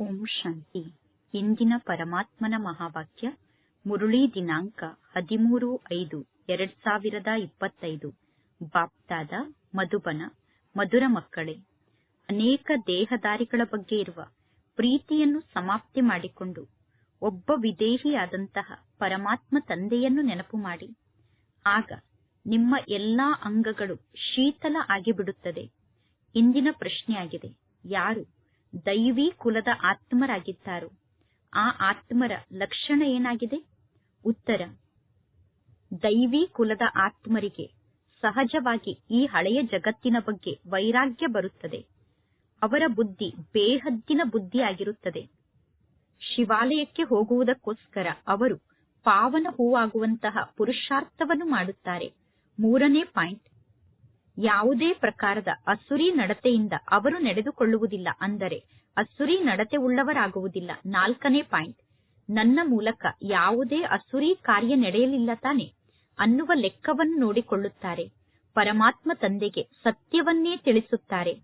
ಓಂ ಶಾಂತಿ. ಇಂದಿನ ಪರಮಾತ್ಮನ ಮಹಾವಾಕ್ಯ, ಮುರುಳಿ ದಿನಾಂಕ ಹದಿಮೂರು ಐದು ಎರಡ್ ಸಾವಿರದ ಇಪ್ಪತ್ತೈದು. ಬಾಪ್ತಾದ ಮಧುಬನ, ಮಧುರ ಮಕ್ಕಳೇ, ಅನೇಕ ದೇಹದಾರಿಗಳ ಬಗ್ಗೆ ಇರುವ ಪ್ರೀತಿಯನ್ನು ಸಮಾಪ್ತಿ ಮಾಡಿಕೊಂಡು ಒಬ್ಬ ವಿದೇಹಿಯಾದಂತಹ ಪರಮಾತ್ಮ ತಂದೆಯನ್ನು ನೆನಪು ಮಾಡಿ. ಆಗ ನಿಮ್ಮ ಎಲ್ಲಾ ಅಂಗಗಳು ಶೀತಲ ಆಗಿಬಿಡುತ್ತದೆ. ಇಂದಿನ ಪ್ರಶ್ನೆಯಾಗಿದೆ, ಯಾರು ದೈವಿ ಕುಲದ ಆತ್ಮರಾಗಿದ್ದಾರೋ, ಆ ಆತ್ಮರ ಲಕ್ಷಣ ಏನಾಗಿದೆ? ಉತ್ತರ, ದೈವಿ ಕುಲದ ಆತ್ಮರಿಗೆ ಸಹಜವಾಗಿ ಈ ಹಳೆಯ ಜಗತ್ತಿನ ಬಗ್ಗೆ ವೈರಾಗ್ಯ ಬರುತ್ತದೆ. ಅವರ ಬುದ್ಧಿ ಬೇಹದ್ದಿನ ಬುದ್ಧಿಯಾಗಿರುತ್ತದೆ. ಶಿವಾಲಯಕ್ಕೆ ಹೋಗುವುದಕ್ಕೋಸ್ಕರ ಅವರು ಪಾವನ ಹೂವಾಗುವಂತಹ ಪುರುಷಾರ್ಥವನ್ನು ಮಾಡುತ್ತಾರೆ. ಮೂರನೇ ಪಾಯಿಂಟ್ ಯಾವುದೇ ಪ್ರಕಾರದ ಅಸುರಿ ನಡತೆಯಿಂದ ಅವರು ನಡೆದುಕೊಳ್ಳುವುದಿಲ್ಲ ಅಂದರೆ ಅಸುರಿ ನಡತೆ ಉಳ್ಳವರಾಗುವುದಿಲ್ಲ. ನಾಲ್ಕನೇ ಪಾಯಿಂಟ್. ನನ್ನ ಮೂಲಕ ಯಾವುದೇ ಅಸುರಿ ಕಾರ್ಯ ನಡೆಯಲಿಲ್ಲ ತಾನೆ ಅನ್ನುವ ಲೆಕ್ಕವನ್ನು ನೋಡಿಕೊಳ್ಳುತ್ತಾರೆ. ಪರಮಾತ್ಮ ತಂದೆಗೆ ಸತ್ಯವನ್ನೇ ತಿಳಿಸುತ್ತಾರೆ.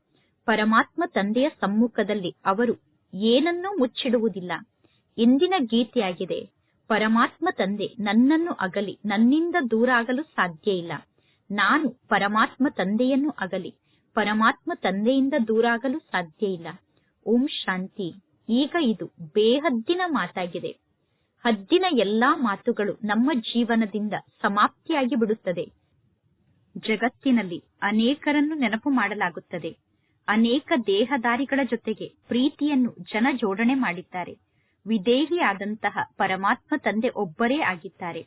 ಪರಮಾತ್ಮ ತಂದೆಯ ಸಮ್ಮುಖದಲ್ಲಿ ಅವರು ಏನನ್ನೂ ಮುಚ್ಚಿಡುವುದಿಲ್ಲ. ಇಂದಿನ ಗೀತೆಯಾಗಿದೆ, ಪರಮಾತ್ಮ ತಂದೆ ನನ್ನನ್ನು ಅಗಲಿ, ನನ್ನಿಂದ ದೂರಾಗಲು ಸಾಧ್ಯ ಇಲ್ಲ. ನಾನು ಪರಮಾತ್ಮ ತಂದೆಯನ್ನು ಅಗಲಿ. ಪರಮಾತ್ಮ ತಂದೆಯಿಂದ ದೂರಾಗಲು ಸಾಧ್ಯ ಇಲ್ಲ. ಓಂ ಶಾಂತಿ. ಈಗ ಇದು ಬೇಹದ್ದಿನ ಮಾತಾಗಿದೆ. ಹದ್ದಿನ ಎಲ್ಲಾ ಮಾತುಗಳು ನಮ್ಮ ಜೀವನದಿಂದ ಸಮಾಪ್ತಿಯಾಗಿ ಬಿಡುತ್ತದೆ. ಜಗತ್ತಿನಲ್ಲಿ ಅನೇಕರನ್ನು ನೆನಪು ಮಾಡಲಾಗುತ್ತದೆ. ಅನೇಕ ದೇಹದಾರಿಗಳ ಜೊತೆಗೆ ಪ್ರೀತಿಯನ್ನು ಜನ ಜೋಡಣೆ ಮಾಡಿದ್ದಾರೆ. ವಿದೇಹಿಯಾದಂತಹ ಪರಮಾತ್ಮ ತಂದೆ ಒಬ್ಬರೇ ಆಗಿದ್ದಾರೆ.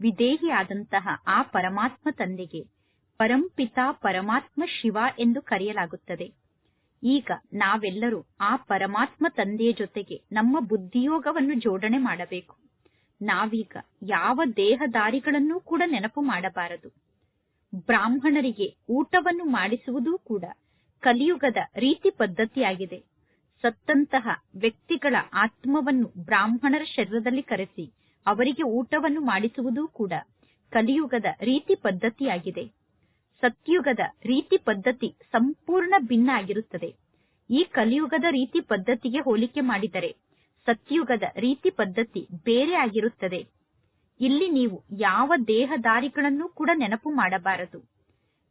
ವಿದೇಹಿಯಾದಂತಹ ಆ ಪರಮಾತ್ಮ ತಂದೆಗೆ ಪರಂಪಿತಾ ಪರಮಾತ್ಮ ಶಿವ ಎಂದು ಕರೆಯಲಾಗುತ್ತದೆ. ಈಗ ನಾವೆಲ್ಲರೂ ಆ ಪರಮಾತ್ಮ ತಂದೆಯ ಜೊತೆಗೆ ನಮ್ಮ ಬುದ್ಧಿಯೋಗವನ್ನು ಜೋಡಣೆ ಮಾಡಬೇಕು. ನಾವೀಗ ಯಾವ ದೇಹದಾರಿಗಳನ್ನೂ ಕೂಡ ನೆನಪು ಮಾಡಬಾರದು. ಬ್ರಾಹ್ಮಣರಿಗೆ ಊಟವನ್ನು ಮಾಡಿಸುವುದೂ ಕೂಡ ಕಲಿಯುಗದ ರೀತಿ ಪದ್ಧತಿಯಾಗಿದೆ. ಸತ್ತಂತಹ ವ್ಯಕ್ತಿಗಳ ಆತ್ಮವನ್ನು ಬ್ರಾಹ್ಮಣರ ಶರೀರದಲ್ಲಿ ಕರೆಸಿ ಅವರಿಗೆ ಊಟವನ್ನು ಮಾಡಿಸುವುದೂ ಕೂಡ ಕಲಿಯುಗದ ರೀತಿ ಪದ್ಧತಿಯಾಗಿದೆ. ಸತ್ಯುಗದ ರೀತಿ ಪದ್ಧತಿ ಸಂಪೂರ್ಣ ಭಿನ್ನ ಆಗಿರುತ್ತದೆ. ಈ ಕಲಿಯುಗದ ರೀತಿ ಪದ್ಧತಿಗೆ ಹೋಲಿಕೆ ಮಾಡಿದರೆ ಸತ್ಯುಗದ ರೀತಿ ಪದ್ಧತಿ ಬೇರೆ ಆಗಿರುತ್ತದೆ. ಇಲ್ಲಿ ನೀವು ಯಾವ ದೇಹದಾರಿಗಳನ್ನು ಕೂಡ ನೆನಪು ಮಾಡಬಾರದು.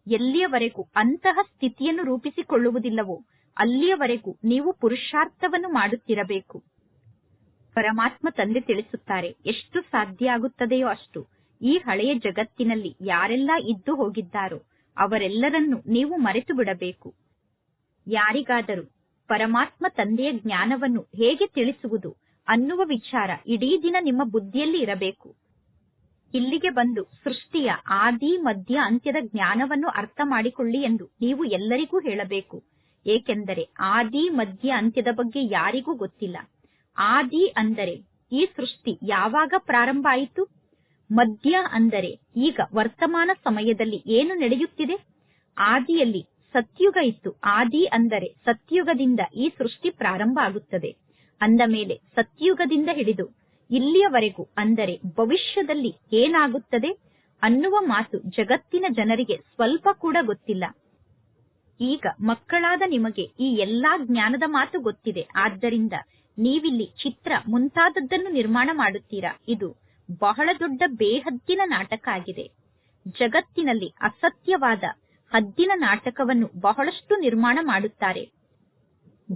ಎಲ್ಲಿಯವರೆಗೂ ಅಂತಹ ಸ್ಥಿತಿಯನ್ನು ರೂಪಿಸಿಕೊಳ್ಳುವುದಿಲ್ಲವೋ ಅಲ್ಲಿಯವರೆಗೂ ನೀವು ಪುರುಷಾರ್ಥವನ್ನು ಮಾಡುತ್ತಿರಬೇಕು. ಪರಮಾತ್ಮ ತಂದೆ ತಿಳಿಸುತ್ತಾರೆ, ಎಷ್ಟು ಸಾಧ್ಯ ಆಗುತ್ತದೆಯೋ ಅಷ್ಟು. ಈ ಹಳೆಯ ಜಗತ್ತಿನಲ್ಲಿ ಯಾರೆಲ್ಲ ಇದ್ದು ಹೋಗಿದ್ದಾರೋ, ಅವರೆಲ್ಲರನ್ನು ನೀವು ಮರೆತು ಬಿಡಬೇಕು. ಯಾರಿಗಾದರೂ ಪರಮಾತ್ಮ ತಂದೆಯ ಜ್ಞಾನವನ್ನು ಹೇಗೆ ತಿಳಿಸುವುದು ಅನ್ನುವ ವಿಚಾರ ಇಡೀ ದಿನ ನಿಮ್ಮ ಬುದ್ಧಿಯಲ್ಲಿ ಇರಬೇಕು. ಇಲ್ಲಿಗೆ ಬಂದು ಸೃಷ್ಟಿಯ ಆದಿ, ಮಧ್ಯ, ಅಂತ್ಯದ ಜ್ಞಾನವನ್ನು ಅರ್ಥ ಮಾಡಿಕೊಳ್ಳಿ ಎಂದು ನೀವು ಎಲ್ಲರಿಗೂ ಹೇಳಬೇಕು. ಏಕೆಂದರೆ ಆದಿ, ಮಧ್ಯ, ಅಂತ್ಯದ ಬಗ್ಗೆ ಯಾರಿಗೂ ಗೊತ್ತಿಲ್ಲ. ಆದಿ ಅಂದರೆ ಈ ಸೃಷ್ಟಿ ಯಾವಾಗ ಪ್ರಾರಂಭ ಆಯಿತು? ಮಧ್ಯ ಅಂದರೆ ಈಗ ವರ್ತಮಾನ ಸಮಯದಲ್ಲಿ ಏನು ನಡೆಯುತ್ತಿದೆ? ಆದಿಯಲ್ಲಿ ಸತ್ಯುಗ ಇತ್ತು. ಆದಿ ಅಂದರೆ ಸತ್ಯುಗದಿಂದ ಈ ಸೃಷ್ಟಿ ಪ್ರಾರಂಭ ಆಗುತ್ತದೆ. ಅಂದ ಮೇಲೆ ಸತ್ಯುಗದಿಂದ ಹಿಡಿದು ಇಲ್ಲಿಯವರೆಗೂ ಅಂದರೆ ಭವಿಷ್ಯದಲ್ಲಿ ಏನಾಗುತ್ತದೆ ಅನ್ನುವ ಮಾತು ಜಗತ್ತಿನ ಜನರಿಗೆ ಸ್ವಲ್ಪ ಕೂಡ ಗೊತ್ತಿಲ್ಲ. ಈಗ ಮಕ್ಕಳಾದ ನಿಮಗೆ ಈ ಎಲ್ಲಾ ಜ್ಞಾನದ ಮಾತು ಗೊತ್ತಿದೆ. ಆದ್ದರಿಂದ ನೀವಿಲ್ಲಿ ಚಿತ್ರ ಮುಂತಾದದ್ದನ್ನು ನಿರ್ಮಾಣ ಮಾಡುತ್ತೀರಾ? ಇದು ಬಹಳ ದೊಡ್ಡ ಬೇಹದ್ದಿನ ನಾಟಕ ಆಗಿದೆ. ಜಗತ್ತಿನಲ್ಲಿ ಅಸತ್ಯವಾದ ಹದ್ದಿನ ನಾಟಕವನ್ನು ಬಹಳಷ್ಟು ನಿರ್ಮಾಣ ಮಾಡುತ್ತಾರೆ.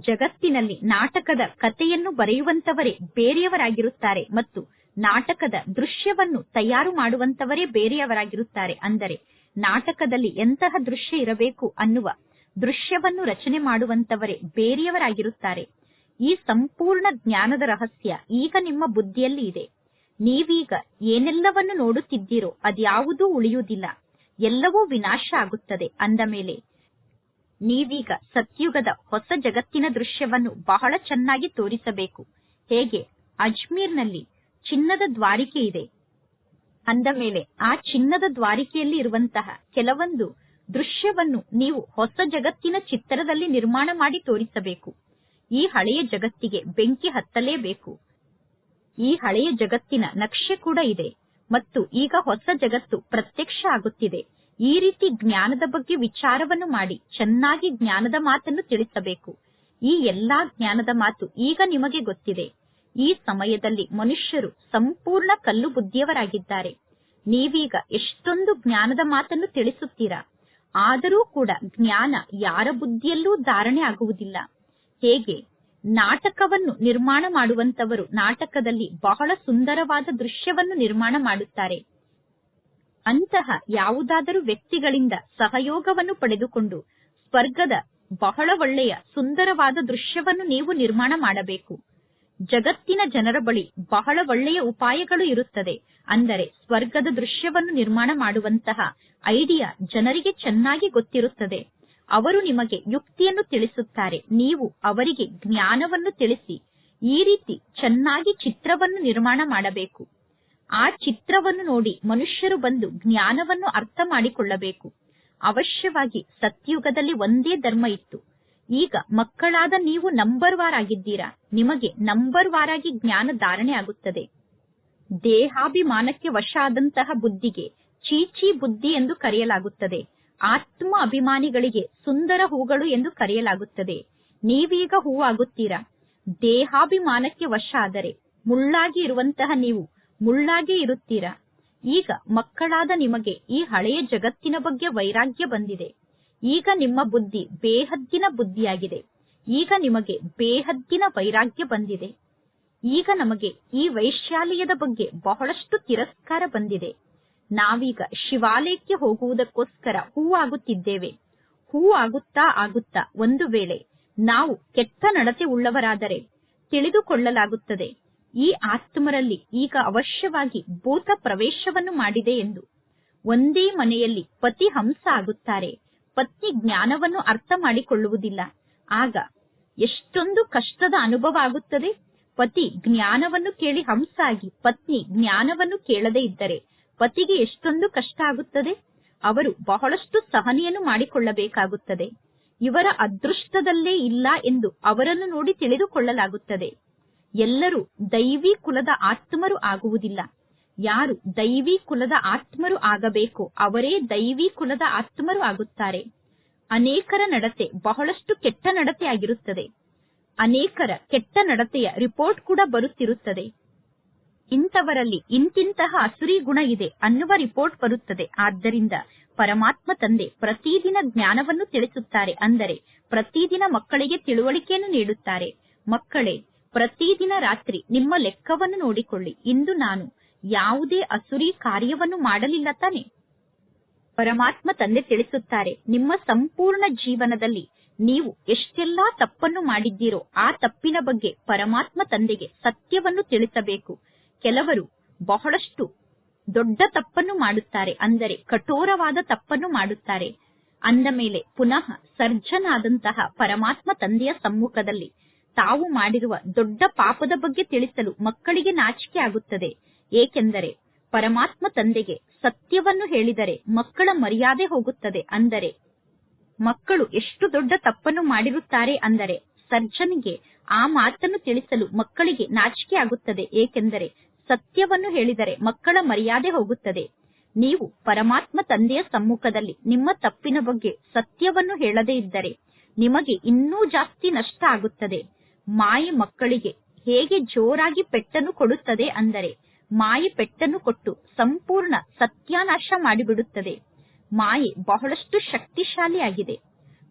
ಜಗತ್ತಿನಲ್ಲಿ ನಾಟಕದ ಕಥೆಯನ್ನು ಬರೆಯುವಂತವರೇ ಬೇರೆಯವರಾಗಿರುತ್ತಾರೆ ಮತ್ತು ನಾಟಕದ ದೃಶ್ಯವನ್ನು ತಯಾರು ಮಾಡುವಂತವರೇ ಬೇರೆಯವರಾಗಿರುತ್ತಾರೆ. ಅಂದರೆ ನಾಟಕದಲ್ಲಿ ಎಂತಹ ದೃಶ್ಯ ಇರಬೇಕು ಅನ್ನುವ ದೃಶ್ಯವನ್ನು ರಚನೆ ಮಾಡುವಂತವರೇ ಬೇರೆಯವರಾಗಿರುತ್ತಾರೆ. ಈ ಸಂಪೂರ್ಣ ಜ್ಞಾನದ ರಹಸ್ಯ ಈಗ ನಿಮ್ಮ ಬುದ್ಧಿಯಲ್ಲಿ ಇದೆ. ನೀವೀಗ ಏನೆಲ್ಲವನ್ನು ನೋಡುತ್ತಿದ್ದೀರೋ ಅದ್ಯಾವುದೂ ಉಳಿಯುವುದಿಲ್ಲ. ಎಲ್ಲವೂ ವಿನಾಶ ಆಗುತ್ತದೆ ಅಂದ ಮೇಲೆ. ನೀವೀಗ ಸತ್ಯುಗದ ಹೊಸ ಜಗತ್ತಿನ ದೃಶ್ಯವನ್ನು ಬಹಳ ಚೆನ್ನಾಗಿ ತೋರಿಸಬೇಕು. ಹೇಗೆ? ಅಜ್ಮೀರ್ನಲ್ಲಿ ಚಿನ್ನದ ದ್ವಾರಿಕೆ ಇದೆ. ಅಂದ ಮೇಲೆ ಆ ಚಿನ್ನದ ದ್ವಾರಿಕೆಯಲ್ಲಿ ಇರುವಂತಹ ಕೆಲವೊಂದು ದೃಶ್ಯವನ್ನು ನೀವು ಹೊಸ ಜಗತ್ತಿನ ಚಿತ್ರದಲ್ಲಿ ನಿರ್ಮಾಣ ಮಾಡಿ ತೋರಿಸಬೇಕು. ಈ ಹಳೆಯ ಜಗತ್ತಿಗೆ ಬೆಂಕಿ ಹತ್ತಲೇಬೇಕು. ಈ ಹಳೆಯ ಜಗತ್ತಿನ ನಕ್ಷೆ ಕೂಡ ಇದೆ. ಮತ್ತು ಈಗ ಹೊಸ ಜಗತ್ತು ಪ್ರತ್ಯಕ್ಷ ಆಗುತ್ತಿದೆ. ಈ ರೀತಿ ಜ್ಞಾನದ ಬಗ್ಗೆ ವಿಚಾರವನ್ನು ಮಾಡಿ ಚೆನ್ನಾಗಿ ಜ್ಞಾನದ ಮಾತನ್ನು ತಿಳಿಸಬೇಕು. ಈ ಎಲ್ಲಾ ಜ್ಞಾನದ ಮಾತು ಈಗ ನಿಮಗೆ ಗೊತ್ತಿದೆ. ಈ ಸಮಯದಲ್ಲಿ ಮನುಷ್ಯರು ಸಂಪೂರ್ಣ ಕಲ್ಲು ಬುದ್ಧಿಯವರಾಗಿದ್ದಾರೆ. ನೀವೀಗ ಎಷ್ಟೊಂದು ಜ್ಞಾನದ ಮಾತನ್ನು ತಿಳಿಸುತ್ತೀರಾ? ಆದರೂ ಕೂಡ ಜ್ಞಾನ ಯಾರ ಬುದ್ಧಿಯಲ್ಲೂ ಧಾರಣೆ ಆಗುವುದಿಲ್ಲ. ಹೇಗೆ? ನಾಟಕವನ್ನು ನಿರ್ಮಾಣ ಮಾಡುವಂತವರು ನಾಟಕದಲ್ಲಿ ಬಹಳ ಸುಂದರವಾದ ದೃಶ್ಯವನ್ನು ನಿರ್ಮಾಣ ಮಾಡುತ್ತಾರೆ. ಅಂತಹ ಯಾವುದಾದರೂ ವ್ಯಕ್ತಿಗಳಿಂದ ಸಹಯೋಗವನ್ನು ಪಡೆದುಕೊಂಡು ಸ್ವರ್ಗದ ಬಹಳ ಒಳ್ಳೆಯ ಸುಂದರವಾದ ದೃಶ್ಯವನ್ನು ನೀವು ನಿರ್ಮಾಣ ಮಾಡಬೇಕು. ಜಗತ್ತಿನ ಜನರ ಬಳಿ ಬಹಳ ಒಳ್ಳೆಯ ಉಪಾಯಗಳು ಇರುತ್ತದೆ. ಅಂದರೆ ಸ್ವರ್ಗದ ದೃಶ್ಯವನ್ನು ನಿರ್ಮಾಣ ಮಾಡುವಂತಹ ಐಡಿಯಾ ಜನರಿಗೆ ಚೆನ್ನಾಗಿ ಗೊತ್ತಿರುತ್ತದೆ. ಅವರು ನಿಮಗೆ ಯುಕ್ತಿಯನ್ನು ತಿಳಿಸುತ್ತಾರೆ. ನೀವು ಅವರಿಗೆ ಜ್ಞಾನವನ್ನು ತಿಳಿಸಿ. ಈ ರೀತಿ ಚೆನ್ನಾಗಿ ಚಿತ್ರವನ್ನು ನಿರ್ಮಾಣ ಮಾಡಬೇಕು. ಆ ಚಿತ್ರವನ್ನು ನೋಡಿ ಮನುಷ್ಯರು ಬಂದು ಜ್ಞಾನವನ್ನು ಅರ್ಥ ಮಾಡಿಕೊಳ್ಳಬೇಕು. ಅವಶ್ಯವಾಗಿ ಸತ್ಯುಗದಲ್ಲಿ ಒಂದೇ ಧರ್ಮ ಇತ್ತು. ಈಗ ಮಕ್ಕಳಾದ ನೀವು ನಂಬರ್ ವಾರ್ ಆಗಿದ್ದೀರಾ? ನಿಮಗೆ ನಂಬರ್ ವಾರ್ ಆಗಿ ಜ್ಞಾನ ಧಾರಣೆ ಆಗುತ್ತದೆ. ದೇಹಾಭಿಮಾನಕ್ಕೆ ವಶ ಆದಂತಹ ಬುದ್ಧಿಗೆ ಚೀಚಿ ಬುದ್ಧಿ ಎಂದು ಕರೆಯಲಾಗುತ್ತದೆ. ಆತ್ಮ ಅಭಿಮಾನಿಗಳಿಗೆ ಸುಂದರ ಹೂಗಳು ಎಂದು ಕರೆಯಲಾಗುತ್ತದೆ. ನೀವೀಗ ಹೂವಾಗುತ್ತೀರಾ? ದೇಹಾಭಿಮಾನಕ್ಕೆ ವಶ ಆದರೆ ಮುಳ್ಳಾಗಿ ಇರುವಂತಹ ನೀವು ಮುಳ್ಳಾಗಿ ಇರುತ್ತೀರಾ? ಈಗ ಮಕ್ಕಳಾದ ನಿಮಗೆ ಈ ಹಳೆಯ ಜಗತ್ತಿನ ಬಗ್ಗೆ ವೈರಾಗ್ಯ ಬಂದಿದೆ. ಈಗ ನಿಮ್ಮ ಬುದ್ಧಿ ಬೇಹದ್ದಿನ ಬುದ್ಧಿಯಾಗಿದೆ. ಈಗ ನಿಮಗೆ ಬೇಹದ್ದಿನ ವೈರಾಗ್ಯ ಬಂದಿದೆ. ಈಗ ನಮಗೆ ಈ ವೈಶಾಲ್ಯದ ಬಗ್ಗೆ ಬಹಳಷ್ಟು ತಿರಸ್ಕಾರ ಬಂದಿದೆ. ನಾವೀಗ ಶಿವಾಲಯಕ್ಕೆ ಹೋಗುವುದಕ್ಕೋಸ್ಕರ ಹೂವಾಗುತ್ತಿದ್ದೇವೆ. ಹೂ ಆಗುತ್ತಾ ಒಂದು ವೇಳೆ ನಾವು ಕೆಟ್ಟ ನಡತೆ ಉಳ್ಳವರಾದರೆ ತಿಳಿದುಕೊಳ್ಳಲಾಗುತ್ತದೆ. ಈ ಆತ್ಮರಲ್ಲಿ ಈಗ ಅವಶ್ಯವಾಗಿ ಭೂತ ಪ್ರವೇಶವನ್ನು ಮಾಡಿದೆ ಎಂದು. ಒಂದೇ ಮನೆಯಲ್ಲಿ ಪತಿ ಹಂಸ ಆಗುತ್ತಾರೆ. ಪತ್ನಿ ಜ್ಞಾನವನ್ನು ಅರ್ಥ ಮಾಡಿಕೊಳ್ಳುವುದಿಲ್ಲ. ಆಗ ಎಷ್ಟೊಂದು ಕಷ್ಟದ ಅನುಭವ ಆಗುತ್ತದೆ. ಪತಿ ಜ್ಞಾನವನ್ನು ಕೇಳಿ ಹಂಸ ಆಗಿ ಪತ್ನಿ ಜ್ಞಾನವನ್ನು ಕೇಳದೇ ಇದ್ದರೆ ಪತಿಗೆ ಎಷ್ಟೊಂದು ಕಷ್ಟ ಆಗುತ್ತದೆ? ಅವರು ಬಹಳಷ್ಟು ಸಹನೆಯನ್ನು ಮಾಡಿಕೊಳ್ಳಬೇಕಾಗುತ್ತದೆ. ಇವರ ಅದೃಷ್ಟದಲ್ಲೇ ಇಲ್ಲ ಎಂದು ಅವರನ್ನು ನೋಡಿ ತಿಳಿದುಕೊಳ್ಳಲಾಗುತ್ತದೆ. ಎಲ್ಲರೂ ದೈವಿ ಕುಲದ ಆತ್ಮರು ಆಗುವುದಿಲ್ಲ. ಯಾರು ದೈವಿ ಕುಲದ ಆತ್ಮರು ಆಗಬೇಕು, ಅವರೇ ದೈವಿ ಕುಲದ ಆತ್ಮರು ಆಗುತ್ತಾರೆ. ಅನೇಕರ ನಡತೆ ಬಹಳಷ್ಟು ಕೆಟ್ಟ ನಡತೆ ಆಗಿರುತ್ತದೆ ಅನೇಕರ ಕೆಟ್ಟ ನಡತೆಯ ರಿಪೋರ್ಟ್ ಕೂಡ ಬರುತ್ತಿರುತ್ತದೆ. ಇಂಥವರಲ್ಲಿ ಇಂತಿಂತಹ ಅಸುರಿ ಗುಣ ಇದೆ ಅನ್ನುವ ರಿಪೋರ್ಟ್ ಬರುತ್ತದೆ. ಆದ್ದರಿಂದ ಪರಮಾತ್ಮ ತಂದೆ ಪ್ರತಿದಿನ ಜ್ಞಾನವನ್ನು ತಿಳಿಸುತ್ತಾರೆ ಅಂದರೆ ಪ್ರತಿದಿನ ಮಕ್ಕಳಿಗೆ ತಿಳುವಳಿಕೆಯನ್ನು ನೀಡುತ್ತಾರೆ. ಮಕ್ಕಳೇ, ಪ್ರತಿದಿನ ರಾತ್ರಿ ನಿಮ್ಮ ಲೆಕ್ಕವನ್ನು ನೋಡಿಕೊಳ್ಳಿ. ಇಂದು ನಾನು ಯಾವುದೇ ಅಸುರಿ ಕಾರ್ಯವನ್ನು ಮಾಡಲಿಲ್ಲ ತಾನೆ. ಪರಮಾತ್ಮ ತಂದೆ ತಿಳಿಸುತ್ತಾರೆ, ನಿಮ್ಮ ಸಂಪೂರ್ಣ ಜೀವನದಲ್ಲಿ ನೀವು ಎಷ್ಟೆಲ್ಲಾ ತಪ್ಪನ್ನು ಮಾಡಿದ್ದೀರೋ ಆ ತಪ್ಪಿನ ಬಗ್ಗೆ ಪರಮಾತ್ಮ ತಂದೆಗೆ ಸತ್ಯವನ್ನು ತಿಳಿಸಬೇಕು. ಕೆಲವರು ಬಹಳಷ್ಟು ದೊಡ್ಡ ತಪ್ಪನ್ನು ಮಾಡುತ್ತಾರೆ, ಅಂದರೆ ಕಠೋರವಾದ ತಪ್ಪನ್ನು ಮಾಡುತ್ತಾರೆ. ಅಂದ ಮೇಲೆ ಪುನಃ ಸರ್ಜನಾದಂತಹ ಪರಮಾತ್ಮ ತಂದೆಯ ಸಮ್ಮುಖದಲ್ಲಿ ತಾವು ಮಾಡಿರುವ ದೊಡ್ಡ ಪಾಪದ ಬಗ್ಗೆ ತಿಳಿಸಲು ಮಕ್ಕಳಿಗೆ ನಾಚಿಕೆ ಆಗುತ್ತದೆ. ಏಕೆಂದರೆ ಪರಮಾತ್ಮ ತಂದೆಗೆ ಸತ್ಯವನ್ನು ಹೇಳಿದರೆ ಮಕ್ಕಳ ಮರ್ಯಾದೆ ಹೋಗುತ್ತದೆ. ಅಂದರೆ ಮಕ್ಕಳು ಎಷ್ಟು ದೊಡ್ಡ ತಪ್ಪನ್ನು ಮಾಡಿರುತ್ತಾರೆ ಅಂದರೆ ಸರ್ಜನ್ಗೆ ಆ ಮಾತನ್ನು ತಿಳಿಸಲು ಮಕ್ಕಳಿಗೆ ನಾಚಿಕೆ ಆಗುತ್ತದೆ. ಏಕೆಂದರೆ ಸತ್ಯವನ್ನು ಹೇಳಿದರೆ ಮಕ್ಕಳ ಮರ್ಯಾದೆ ಹೋಗುತ್ತದೆ. ನೀವು ಪರಮಾತ್ಮ ತಂದೆಯ ಸಮ್ಮುಖದಲ್ಲಿ ನಿಮ್ಮ ತಪ್ಪಿನ ಬಗ್ಗೆ ಸತ್ಯವನ್ನು ಹೇಳದೇ ಇದ್ದರೆ ನಿಮಗೆ ಇನ್ನೂ ಜಾಸ್ತಿ ನಷ್ಟ ಆಗುತ್ತದೆ. ಮಾಯೆ ಮಕ್ಕಳಿಗೆ ಹೇಗೆ ಜೋರಾಗಿ ಪೆಟ್ಟನ್ನು ಕೊಡುತ್ತದೆ ಅಂದರೆ ಮಾಯಿ ಪೆಟ್ಟನ್ನು ಕೊಟ್ಟು ಸಂಪೂರ್ಣ ಸತ್ಯಾನಾಶ ಮಾಡಿಬಿಡುತ್ತದೆ. ಮಾಯೆ ಬಹಳಷ್ಟು ಶಕ್ತಿಶಾಲಿಯಾಗಿದೆ.